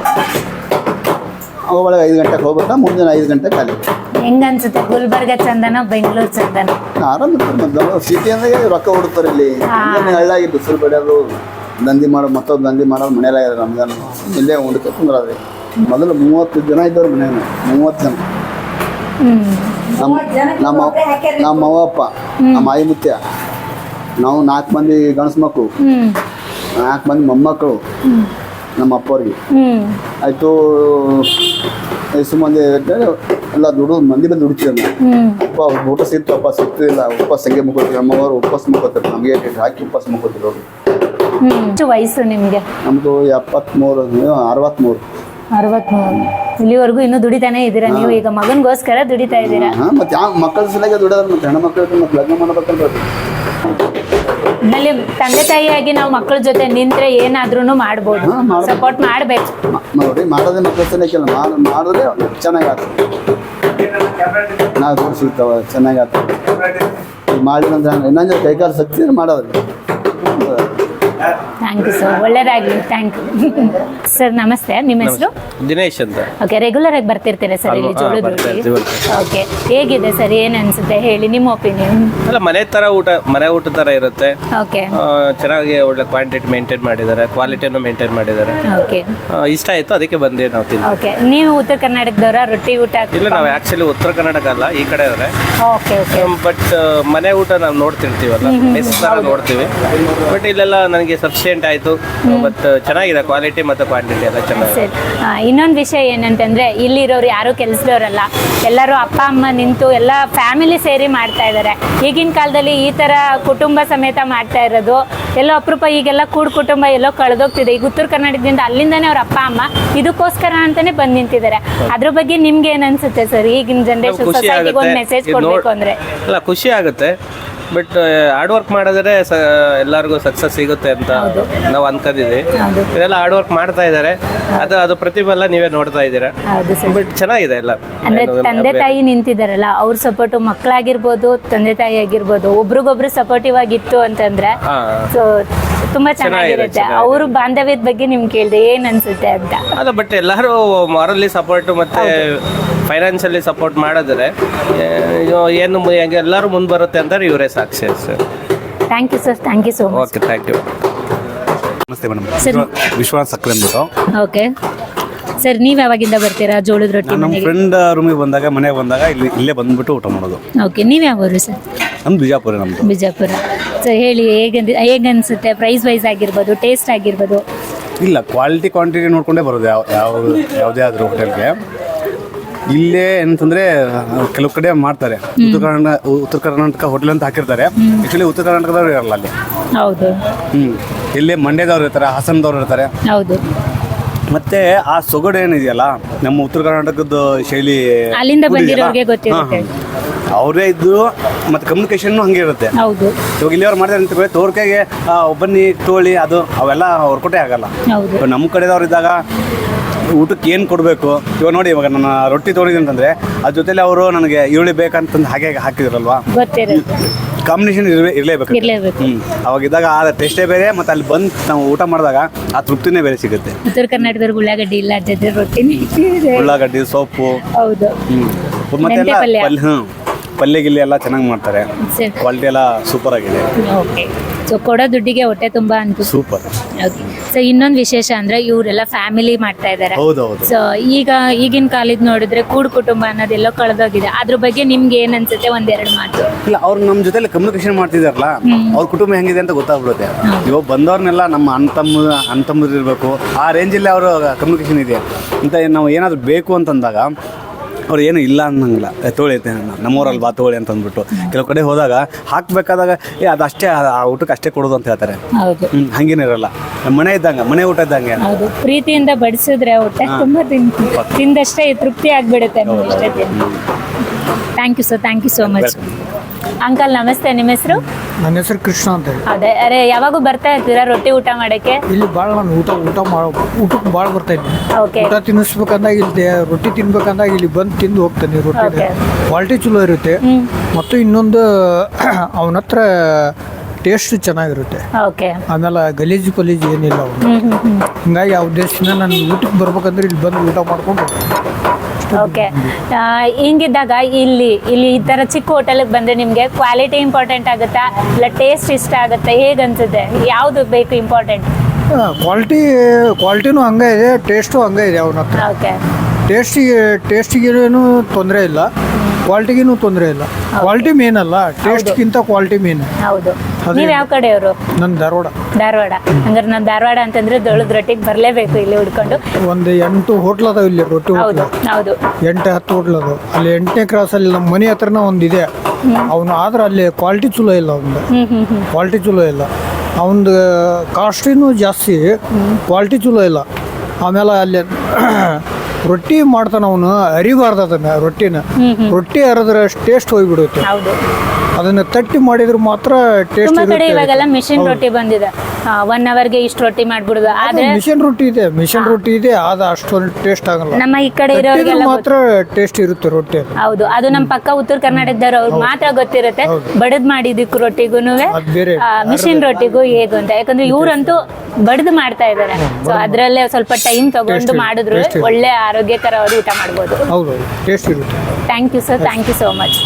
Speaker 3: ಐದು ಗಂಟೆಗೆ ಹೋಗ್ಬಿಟ್ಟ ಮುಂದಿನ ಐದು ಗಂಟೆಗೆ ಖಾಲಿ
Speaker 1: ಹೆಂಗ ಅನ್ಸುತ್ತೆ ಗುಲ್ಬರ್ಗ ಚಂದನ ಬೆಂಗಳೂರು ಚಂದನ?
Speaker 3: ಆರಾಮ ಸಿಟಿ ಅಂದ್ರೆ ರೊಕ್ಕ ಹುಡುಕ್ತಾರೆ ಇಲ್ಲಿ. ಹಳ್ಳಾಗಿ ಬಿಸಿಲು ಬಡಿಯೋದು ದಂಧಿ ಮಾಡೋದು ಮತ್ತೊಂದು ದಂಧಿ ಮಾಡೋದು ಮನೆಯಲ್ಲ ನಮ್ಗೆ ಇಲ್ಲೇ ಉಂಡ್ಕೆ ಕುಂದ್ರದ್ರಿ ಮೊದಲು ಮೂವತ್ತು ಜನ ಇದ್ದವ್ರು ಮನೆ ಮೂವತ್ತು ಜನ. ನಮ್ಮ ನಮ್ಮ ನಮ್ಮ ಅವ್ವಪ್ಪ ನಮ್ಮ ಆಯಿ ಮುತ್ಯ ನಾವು ನಾಲ್ಕು ಮಂದಿ ಗಣಸು ಮಕ್ಕಳು ನಾಲ್ಕು ಮಂದಿ ಮೊಮ್ಮಕ್ಕಳು. ನಮ್ಮ ಅಪ್ಪವ್ರಿಗೆ. ಆಯಿತು ಎಷ್ಟು ಮಂದಿ ಇದ್ದಾರೆ, ಎಲ್ಲ ದುಡ್ಡು ಮಂದಿ ಬಂದು ದುಡಿತೀವಿ ಅಪ್ಪ ಊಟ ಸಿಕ್ತು ಅಪ್ಪ ಸಿಗ್ತಿಲ್ಲ ಉಪವಾಸ ಹಂಗೆ ಮುಕ್ಕೋತೀವಿ ಅಮ್ಮವ್ರು ಉಪವಾಸ ಮುಕ್ಕೋತಾರೆ ನಮಗೆ ಹಾಕಿ ಉಪವಾಸ ಮುಕ್ಕೋತೀವಿ ಅವ್ರು
Speaker 1: ಎಷ್ಟು ವಯಸ್ಸು ನಿಮಗೆ?
Speaker 3: ನಮ್ದು ಎಪ್ಪತ್ಮೂರು ಅರವತ್ಮೂರು.
Speaker 1: ಅರವತ್ಮೂರು. ಇಲ್ಲಿವರೆಗೂ ಇನ್ನೂ ದುಡಿತಾನೆ ಇದ್ದೀರಾ? ನೀವು ಈಗ ಮಗನಗೋಸ್ಕರ ದುಡಿತಾ ಇದ್ದೀರಾ?
Speaker 3: ಹಾ ಮತ್ತೆ ಯಾವ ಮಕ್ಕಳ ಸಲಗೆ ದುಡಿಯೋದು ಮತ್ತೆ ಹೆಣ್ಮಕ್ಳು ಮತ್ತೆ ಲಗ್ನ ಮಾಡ್ಬೇಕಂತ
Speaker 1: ಆಮೇಲೆ ತಂದೆ ತಾಯಿಯಾಗಿ ನಾವು ಮಕ್ಕಳ ಜೊತೆ ನಿಂತ್ರೆ ಏನಾದ್ರೂ ಮಾಡ್ಬೋದು.
Speaker 3: ಹಾ, ಮಾಡ್ಬೋದು.
Speaker 1: ಸಪೋರ್ಟ್ ಮಾಡ್ಬೇಕು.
Speaker 3: ಮ- ನೋಡಿ ಮಾಡೋದೇ ಮಕ್ಕಳ ಸಲಕ್ಕೆಲ್ಲ ಮಾಡಿ ಮಾಡಿದ್ರೆ ಚೆನ್ನಾಗಿ ಆಗ್ತದೆ ನಾವು ದುಡ್ಡು ಸಿಗ್ತಾವ ಚೆನ್ನಾಗಿ ಆಗ್ತದೆ ಈಗ ಮಾಡಿದಂದ್ರೆ ಇನ್ನೊಂದು ಕೈಕಾಲು ಶಕ್ತಿ ಮಾಡೋದ್ರಿ
Speaker 1: ಥ್ಯಾಂಕ್ ಯು ಸರ್ ಒಳ್ಳೇದಾಗ್ಲಿ. ಥ್ಯಾಂಕ್ ಯು ಸರ್ ನಮಸ್ತೆ. ನಿಮ್ಮ ಹೆಸರು?
Speaker 7: ದಿನೇಶ್ ಅಂತ.
Speaker 1: ಓಕೆ ರೆಗ್ಯುಲರ್ ಆಗಿ ಬರ್ತಿರ್ತೀರಾ ಸರ್ ಇಲ್ಲಿ
Speaker 7: ಹಾ,
Speaker 1: ಜೋಳದ
Speaker 7: ಬರ್ತಾ ಇರ್ತೀವಿ,
Speaker 1: ಓಕೆ ಹೇಗಿದೆ ಸರ್ ಏನ್ ಅನ್ಸುತ್ತೆ? ಹೇಳಿ ನಿಮ್ಮ ಒಪಿನಿಯನ್
Speaker 7: ಅಲ್ಲ ಮನೆ ತರ ಊಟ ಮನೆ ಊಟ ತರ ಇರುತ್ತೆ.
Speaker 1: ಓಕೆ
Speaker 7: ಆ, ಚೆನ್ನಾಗಿ ಒಳ್ಳೆ ಕ್ವಾಂಟಿಟಿ ಮೇಂಟೈನ್ ಮಾಡಿದ್ದಾರೆ. ಕ್ವಾಲಿಟಿಯನ್ನು ಮೇಂಟೈನ್ ಮಾಡಿದ್ದಾರೆ.
Speaker 1: ಓಕೆ
Speaker 7: ಆ, ಇಷ್ಟ ಆಯ್ತು ಅದಕ್ಕೆ ಬಂದೆ ನಾವು ತಿಂದು.
Speaker 1: ಓಕೆ ನೀವು ಉತ್ತರ ಕರ್ನಾಟಕದವರ? ರೊಟ್ಟಿ ಊಟ?
Speaker 7: ಇಲ್ಲ ನಾವು ಆಕ್ಚುಲಿ ಉತ್ತರ ಕರ್ನಾಟಕ ಅಲ್ಲ ಈ ಕಡೆ ಅವರೇ.
Speaker 1: ಓಕೆ ಓಕೆ
Speaker 7: ಬಟ್ ಮನೆ ಊಟ ನಾವು ನೋಡ್ತಿರ್ತೀವಲ್ಲ ಮೆಸ್ ತರ ನೋಡ್ತೀವಿ. ಬಟ್ ಇಲ್ಲೆಲ್ಲ ನನಗೆ ಸಫಿಶಿಯೆಂಟ್ ಆಯ್ತು. ಬಟ್ ಚೆನ್ನಾಗಿದೆ ಕ್ವಾಲಿಟಿ ಮತ್ತೆ ಕ್ವಾಂಟಿಟಿ ಎಲ್ಲ ಚೆನ್ನಾಗಿದೆ.
Speaker 1: ಇನ್ನೊಂದು ವಿಷಯ ಏನಂತಂದ್ರೆ ಇಲ್ಲಿರೋರು ಯಾರು ಕೆಲಸದವರಲ್ಲ. ಎಲ್ಲರೂ ಅಪ್ಪ ಅಮ್ಮ ನಿಂತು ಎಲ್ಲ ಫ್ಯಾಮಿಲಿ ಸೇರಿ ಮಾಡ್ತಾ ಇದ್ದಾರೆ ಈಗಿನ ಕಾಲದಲ್ಲಿ ಈ ತರ ಕುಟುಂಬ ಸಮೇತ ಮಾಡ್ತಾ ಇರೋದು ಎಲ್ಲೋ ಅಪರೂಪ ಈಗೆಲ್ಲ ಕೂಡ್ ಕುಟುಂಬ ಎಲ್ಲೋ ಕಳೆದೋಗ್ತಿದೆ. ಈಗ ಉತ್ತರ ಕರ್ನಾಟಕದಿಂದ ಅಲ್ಲಿಂದಾನೇ ಅವ್ರ ಅಪ್ಪ ಅಮ್ಮ ಇದಕ್ಕೋಸ್ಕರ ಅಂತಾನೆ ಬಂದ್ ನಿಂತಿದ್ದಾರೆ ಅದ್ರ ಬಗ್ಗೆ ನಿಮ್ಗೆ ಏನ್ ಅನ್ಸುತ್ತೆ ಸರ್? ಈಗಿನ ಜನರೇಷನ್ ಸೊಸೈಟಿಗೆ ಒಂದು ಮೆಸೇಜ್ ಕೊಡ್ಬೇಕು ಅಂದ್ರೆ.
Speaker 7: ಅಲ್ಲ ಖುಷಿ ಆಗುತ್ತೆ. ಬಟ್ ಹಾರ್ಡ್ ವರ್ಕ್ ಮಾಡಿದ್ರೆ ಸ ಎಲ್ಲರಿಗೂ ಸಕ್ಸಸ್ ಸಿಗುತ್ತೆ ಅಂತ ನಾವು ಅನ್ಕೊಂಡಿದ್ವಿ.
Speaker 1: ಹೌದು.
Speaker 7: ಇದೆಲ್ಲ ಹಾರ್ಡ್ ವರ್ಕ್ ಮಾಡ್ತಾ ಇದ್ದಾರೆ ಅದು ಅದು ಪ್ರತಿಫಲ ನೀವೇ ನೋಡ್ತಾ ಇದ್ದೀರಾ.
Speaker 1: ಹೌದು ಸರ್.
Speaker 7: ಬಟ್ ಚೆನ್ನಾಗಿದೆ ಎಲ್ಲ.
Speaker 1: ಅಂದ್ರೆ
Speaker 7: ಏನು
Speaker 1: ತಂದೆ ತಾಯಿ ನಿಂತಿದಾರಲ್ಲ ಅವ್ರ ಸಪೋರ್ಟ್ ಮಕ್ಕಳಾಗಿರ್ಬೋದು ತಂದೆ ತಾಯಿ ಆಗಿರ್ಬೋದು ಒಬ್ರಿಗೊಬ್ರು ಸಪೋರ್ಟಿವ್ ಆಗಿತ್ತು ಅಂತಂದ್ರೆ
Speaker 7: ಹಾ.
Speaker 1: ಸೊ ತುಂಬಾ ಚೆನ್ನಾಗಿರುತ್ತೆ.
Speaker 7: ಚೆನ್ನಾಗಿದೆ.
Speaker 1: ಅವ್ರ ಬಾಂಧವ್ಯದ ಬಗ್ಗೆ ನಿಮ್ಗೆ ಕೇಳಿದೆ ಏನ್ ಅನ್ಸುತ್ತೆ ಅಂತ.
Speaker 7: ಅಲ್ಲ ಬಟ್ ಎಲ್ಲರೂ ಮಾರಲಿ ಸಪೋರ್ಟ್ ಮತ್ತೆ ಫೈನಾನ್ಷಿಯಲಿ ಸಪೋರ್ಟ್ ಮಾಡಿದ್ರೆ ಏನು ಮು- ಹೆಂಗೆ ಎಲ್ಲರೂ ಮುಂದೆ ಬರುತ್ತೆ ಅಂದರೆ ಇವರೇ ಸಾಕ್ಷಿ sir.
Speaker 1: Thank you sir thank you so much
Speaker 7: okay thank you
Speaker 8: ನಮಸ್ತೆ ಮೇಡಮ್.
Speaker 1: ಸರ್
Speaker 8: ವಿಶ್ವನಾಥ್ ಸಕ್ರೆ ಅಂದ್ಬಿಟ್ಟು.
Speaker 1: ಓಕೆ ಸರ್ ನೀವು ಯಾವಾಗಿಂದ ಬರ್ತೀರಾ? ಜೋಳದ ರೊಟ್ಟಿ
Speaker 8: ನಮ್ಮ
Speaker 1: ಮನೆಗೆ?
Speaker 8: ಫ್ರೆಂಡ್ ರೂಮಿಗೆ ಬಂದಾಗ ಮನೆಗೆ ಬಂದಾಗ ಇಲ್ಲಿ ಇಲ್ಲೇ ಬಂದ್ಬಿಟ್ಟು ಊಟ ಮಾಡೋದು.
Speaker 1: ಓಕೆ ನೀವು ಯಾವರು ಸರ್
Speaker 8: ನಮ್ಮ ಬಿಜಾಪುರ ನಮ್ಮದು
Speaker 1: ಬಿಜಾಪುರ. ಸರ್ ಹೇಳಿ ಹೇಗೆ ಹೇಗೆ ಅನ್ಸುತ್ತೆ? ಪ್ರೈಸ್ ವೈಸ್ ಆಗಿರ್ಬೋದು ಟೇಸ್ಟ್ ಆಗಿರ್ಬೋದು?
Speaker 8: ಇಲ್ಲ ಕ್ವಾಲಿಟಿ ಕ್ವಾಂಟಿಟಿ ನೋಡ್ಕೊಂಡೇ ಬರೋದು ಯಾವ ಯಾವ ಯಾವುದೇ ಆದರೂ ಹೋಟೆಲ್ಗೆ ಇಲ್ಲೇ ಏನಂತಂದ್ರೆ ಕೆಲವು ಕಡೆ ಮಾಡ್ತಾರೆ. ಉತ್ತರ ಕರ್ನಾಟಕ ಉತ್ತರ ಕರ್ನಾಟಕ ಹೋಟೆಲ್ ಅಂತ ಹಾಕಿರ್ತಾರೆ. ಆಕ್ಚುಲಿ ಉತ್ತರ ಕರ್ನಾಟಕದವ್ರು ಇರಲ್ಲ ಅಲ್ಲಿ.
Speaker 1: ಹೌದು.
Speaker 8: ಹ್ಮ್. ಇಲ್ಲೇ ಮಂಡ್ಯದವ್ರು ಇರ್ತಾರೆ ಹಾಸನದವ್ರು ಇರ್ತಾರೆ.
Speaker 1: ಹೌದು.
Speaker 8: ಮತ್ತೆ ಆ ಸೊಗಡು ಏನಿದೆಯಲ್ಲ ನಮ್ಮ ಉತ್ತರ ಕರ್ನಾಟಕದ ಶೈಲಿ
Speaker 1: ಅಲ್ಲಿಂದ ಬಂದಿರೋರಿಗೆ ಗೊತ್ತಿರುತ್ತೆ.
Speaker 8: ಅವರೇ ಇದ್ದು ಮತ್ತೆ ಕಮ್ಯುನಿಕೇಶನ್ ಹಂಗೆ ಇರುತ್ತೆ.
Speaker 1: ಹೌದು.
Speaker 8: ಇವಾಗ ಇಲ್ಲಿಯವ್ರು ಮಾಡ್ತಾರೆ ಅಂತ ತಗೊಳ್ಳಿ ತೋರ್ಕೆಗೆ ಒಬ್ಬನಿ ತೋಳಿ ಅದು ಅವೆಲ್ಲ ಕೊಟ್ಟೆ ಆಗಲ್ಲ.
Speaker 1: ಹೌದು.
Speaker 8: ನಮ್ಮ ಕಡೆದವ್ರು ಇದ್ದಾಗ ಊಟಕ್ಕೆ ಏನು ಕೊಡಬೇಕು? ಇವಾಗ ನೋಡಿ ಇವಾಗ ನನ್ನ ರೊಟ್ಟಿ ತೊಗೊಂಡಿದ್ದೀನಿ ಅಂತಂದರೆ ಅದ್ರ ಜೊತೆಲಿ ಅವರು ನನಗೆ ಈರುಳ್ಳಿ ಬೇಕಂತಂದು ಹಾಗೆ ಹಾಕಿದ್ರಲ್ವಾ? ಕಾಂಬಿನೇಷನ್ ಇರಲೇ ಇರಲೇಬೇಕು. ಹ್ಞೂ ಅವಾಗ ಇದ್ದಾಗ ಆ ಟೇಸ್ಟೇ ಬೇರೆ ಮತ್ತು ಅಲ್ಲಿ ಬಂದು ನಾವು ಊಟ ಮಾಡಿದಾಗ ಆ ತೃಪ್ತಿನೇ ಬೇರೆ ಸಿಗುತ್ತೆ.
Speaker 1: ಉತ್ತರ ಕರ್ನಾಟಕದವ್ರಿಗೆ ಉಳ್ಳಾಗಡ್ಡಿ ಇಲ್ಲ ಜೊತೆ ರೊಟ್ಟಿ.
Speaker 8: ಉಳ್ಳಾಗಡ್ಡಿ ಸೊಪ್ಪು
Speaker 1: ಹೌದು.
Speaker 8: ಹ್ಞೂ ಮತ್ತೆಲ್ಲ
Speaker 1: ಪಲ್ಯ.
Speaker 8: ಪಲ್ಯ ಹ್ಞೂ ಪಲ್ಯ ಗಿಲ್ಲಿ ಎಲ್ಲ ಚೆನ್ನಾಗಿ ಮಾಡ್ತಾರೆ. ಕ್ವಾಲಿಟಿ ಎಲ್ಲ ಸೂಪರ್ ಆಗಿದೆ.
Speaker 1: ಓಕೆ ಸೊ ಕೊಡೋ ದುಡ್ಡಿಗೆ ಹೊಟ್ಟೆ ತುಂಬ ಅಂತ
Speaker 8: ಸೂಪರ್
Speaker 1: ಓಕೆ ಸೊ ಇನ್ನೊಂದು ವಿಶೇಷ ಅಂದ್ರೆ ಇವರೆಲ್ಲ ಫ್ಯಾಮಿಲಿ ಮಾಡ್ತಾ ಇದ್ದಾರೆ
Speaker 8: ಹೌದೌದು.
Speaker 1: ಸೊ ಈಗ ಈಗಿನ ಕಾಲದ ನೋಡಿದ್ರೆ ಕೂಡು ಕುಟುಂಬ ಅನ್ನೋದೆಲ್ಲ ಕಳೆದೋಗಿದೆ. ಅದ್ರ ಬಗ್ಗೆ ನಿಮ್ಗೆ ಏನ್ ಅನ್ಸುತ್ತೆ? ಒಂದೆರಡು ಮಾತು.
Speaker 8: ಇಲ್ಲ ಅವ್ರು ನಮ್ಮ ಜೊತೆಲಿ ಕಮ್ಯುನಿಕೇಶನ್ ಮಾಡ್ತಿದಾರಲ್ಲ ಅವ್ರ ಕುಟುಂಬ ಹೆಂಗಿದೆ ಅಂತ ಗೊತ್ತಾಗ್ಬಿಡುತ್ತೆ. ಇವಾಗ ಬಂದವ್ರನ್ನೆಲ್ಲ ನಮ್ಮ ಅಂತಮ್ಮ ಅಂತಮ್ಮ ಇರಬೇಕು ಆ ರೇಂಜಲ್ಲಿ ಅವರು ಕಮ್ಯುನಿಕೇಶನ್ ಇದೆ. ಅಂತ ನಾವು ಏನಾದರೂ ಬೇಕು ಅಂತಂದಾಗ ಅವ್ರು ಏನು ಇಲ್ಲ ಅನ್ನಂಗಿಲ್ಲ. ಏ, ತಗೊಳ್ಳಿ ಐತೆ ನಮ್ಮೂರಲ್ಲಿ ಬಾ ತೋಳಿ ಅಂತ ಅಂದ್ಬಿಟ್ಟು. ಕೆಲವು ಕಡೆ ಹೋದಾಗ ಹಾಕ್ಬೇಕಾದಾಗ ಏ ಅದು ಅಷ್ಟೇ ಆ ಊಟಕ್ಕೆ ಅಷ್ಟೇ ಕೊಡೋದು ಅಂತ ಹೇಳ್ತಾರೆ.
Speaker 1: ಹೌದು.
Speaker 8: ಹ್ಮ್ ಹಂಗೇನಿರಲ್ಲ ನಮ್ಮ ಮನೆ ಇದ್ದಂಗ ಮನೆ ಊಟ ಇದ್ದಂಗೆ
Speaker 1: ಹೌದು. ಪ್ರೀತಿಯಿಂದ ಬಡಿಸಿದ್ರೆ ಹೊಟ್ಟೆ ತುಂಬಾ ತಿಂತು ತಿಂದಷ್ಟೇ ತೃಪ್ತಿ ಆಗ್ಬಿಡುತ್ತೆ. ಇಷ್ಟೇ thank you sir thank you so much uncle ನಮಸ್ತೆ. ನಿಮ್ಮ ಹೆಸರು?
Speaker 9: ನನ್ನ ಹೆಸರು ಕೃಷ್ಣ ಅಂತ ಹೇಳಿ.
Speaker 1: ಅದೇ ಅರೆ ಯಾವಾಗೂ ಬರ್ತಾ ಇರ್ತೀರಾ ರೊಟ್ಟಿ ಊಟ ಮಾಡಕ್ಕೆ?
Speaker 9: ಇಲ್ಲಿ ಭಾಳ ನಾನು ಊಟ ಊಟ ಮಾಡೋ ಊಟಕ್ಕೆ ಭಾಳ ಬರ್ತಾ ಇದ್ದೀನಿ.
Speaker 1: ಓಕೆ
Speaker 9: ಊಟ ತಿನ್ನಿಸ್ಬೇಕಂದಾಗ ಇಲ್ಲಿ ರೊಟ್ಟಿ ತಿನ್ಬೇಕಂದಾಗ ಇಲ್ಲಿ ಬಂದು ತಿಂದು ಹೋಗ್ತೇನೆ ರೊಟ್ಟಿ. ಕ್ವಾಲಿಟಿ ಚಲೋ ಇರುತ್ತೆ. ಮತ್ತು ಇನ್ನೊಂದು ಅವನ ಹತ್ರ ಟೇಸ್ಟ್ ಚೆನ್ನಾಗಿರುತ್ತೆ. ಆಮೇಲೆ ಗಲೀಜು ಪಲೀಜು ಏನಿಲ್ಲ ಅವನು. ಹಿಂಗಾಗಿ ಆ ದೇಶದಿಂದ ನಾನು ಊಟಕ್ಕೆ ಬರ್ಬೇಕಂದ್ರೆ ಇಲ್ಲಿ ಬಂದು ಊಟ ಮಾಡ್ಕೊಂಡು
Speaker 1: ಓಕೆ ಹಿಂಗಿದ್ದಾಗ ಇಲ್ಲಿ ಇಲ್ಲಿ ಈ ತರ ಚಿಕ್ಕ ಹೋಟೆಲ್ಗೆ ಬಂದ್ರೆ ನಿಮ್ಗೆ ಕ್ವಾಲಿಟಿ ಇಂಪಾರ್ಟೆಂಟ್ ಆಗುತ್ತಾ? ಇಲ್ಲ ಟೇಸ್ಟ್ ಇಷ್ಟ ಆಗುತ್ತಾ? ಹೇಗ್ ಅನ್ಸುತ್ತೆ ಯಾವ್ದು ಬೇಕು ಇಂಪಾರ್ಟೆಂಟ್
Speaker 9: ಕ್ವಾಲಿಟಿ ಕ್ವಾಲಿಟಿನೂ ಹಂಗೆ ಇದೆ ಟೇಸ್ಟು ಹಂಗೆ ಇದೆ ಅವನ ಹತ್ರ.
Speaker 1: ಓಕೆ
Speaker 9: ಟೇಸ್ಟಿಗೆ ಟೇಸ್ಟಿಗೇನು ತೊಂದರೆ ಇಲ್ಲ. ಕ್ವಾಲಿಟಿಗೇನು ತೊಂದರೆ ಇಲ್ಲ. ಕ್ವಾಲಿಟಿ ಮೇನ್ ಅಲ್ಲ. ಟೇಸ್ಟ್ಗಿಂತ ಕ್ವಾಲಿಟಿ ಮೇನ್
Speaker 1: ಹೌದು. ನೀವ್ ಯಾವ ಕಡೆಯವರು?
Speaker 9: ನನ್ನ ಧಾರವಾಡ.
Speaker 1: ಧಾರವಾಡ. ಹಂಗಾರೆ ನಾನು ಧಾರವಾಡ ಅಂತಂದ್ರೆ ದೊಳದ್ ರೊಟ್ಟಿಗೆ ಬರ್ಲೇಬೇಕು ಇಲ್ಲಿ ಹುಡ್ಕೊಂಡು.
Speaker 9: ಒಂದು ಎಂಟು ಹೋಟ್ಲ್ ಅದಾವ ಇಲ್ಲಿ ರೊಟ್ಟಿ
Speaker 1: ಹೌದು ಹೌದು.
Speaker 9: ಎಂಟು ಹತ್ತು ಹೋಟ್ಲ್ ಅದು ಅಲ್ಲಿ ಎಂಟನೇ ಕ್ರಾಸ್ ಅಲ್ಲಿ ನಮ್ಮ ಮನೆ ಹತ್ರನ ಒಂದು ಇದೆ. ಅವನು ಆದ್ರೆ ಅಲ್ಲಿ ಕ್ವಾಲಿಟಿ ಚಲೋ ಇಲ್ಲ ಅವನು ಕ್ವಾಲಿಟಿ ಚಲೋ ಇಲ್ಲ. ಅವನದು ಕಾಸ್ಟಿನೂ ಜಾಸ್ತಿ. ಕ್ವಾಲಿಟಿ ಚಲೋ ಇಲ್ಲ. ಆಮೇಲೆ ಅಲ್ಲಿ ರೊಟ್ಟಿ ಮಾಡ್ತಾನ ಅವನು ಅರಿಬಾರ್ದು ಅದನ್ನ ರೊಟ್ಟಿನ. ರೊಟ್ಟಿ ಅರದ್ರೆ ಟೇಸ್ಟ್ ಹೋಗ್ಬಿಡುತ್ತೆ. ಅದನ್ನ ತಟ್ಟಿ ಮಾಡಿದ್ರೆ ಮಾತ್ರ ಟೇಸ್ಟ್
Speaker 1: ತುಂಬಾ ಕಡೆ
Speaker 9: ಇರುತ್ತೆ
Speaker 1: ಇವಾಗೆಲ್ಲ ಮಿಷಿನ್ ರೊಟ್ಟಿ ಬಂದಿದೆ. ಒನ್ ಅವರ್ಗೆ ಇಷ್ಟು ರೊಟ್ಟಿ ಮಾಡ್ಬಿಡುದು. ಆದ್ರೆ
Speaker 9: ಮಿಷನ್ ರೊಟ್ಟಿ ಇದೆ ಮಿಷನ್ ರೊಟ್ಟಿ ಇದೆ ಅದು ಅಷ್ಟೊಂದು ಟೇಸ್ಟ್ ಆಗಲ್ಲ.
Speaker 1: ನಮ್ಮ ಈ ಕಡೆ ಇರೋರಿಗೆ
Speaker 9: ಮಾತ್ರ ಟೇಸ್ಟ್ ಇರುತ್ತೆ ರೊಟ್ಟಿ
Speaker 1: ಹೌದು ಅದು ನಮ್ಮ ಪಕ್ಕ ಉತ್ತರ ಕರ್ನಾಟಕದವ್ರು ಅವ್ರು ಮಾತ್ರ ಗೊತ್ತಿರುತ್ತೆ. ಬಡದ್ ಮಾಡಿದಕ್ಕೂ
Speaker 9: ರೊಟ್ಟಿಗೂ.
Speaker 1: ಮಿಷಿನ್ ರೊಟ್ಟಿಗೂ ಹೇಗೂ ಅಂತ. ಯಾಕಂದ್ರೆ ಇವ್ರಂತೂ ಬಡದು ಮಾಡ್ತಾ ಇದ್ದಾರೆ ಸೊ ಅದ್ರಲ್ಲೇ ಸ್ವಲ್ಪ ಟೈಮ್ ತಗೊಂಡು ಮಾಡಿದ್ರು. ಒಳ್ಳೆ ಆರೋಗ್ಯಕರವಾದ ಊಟ ಮಾಡ್ಬೋದು.
Speaker 9: ಇರುತ್ತೆ.
Speaker 1: Thank you sir thank you so much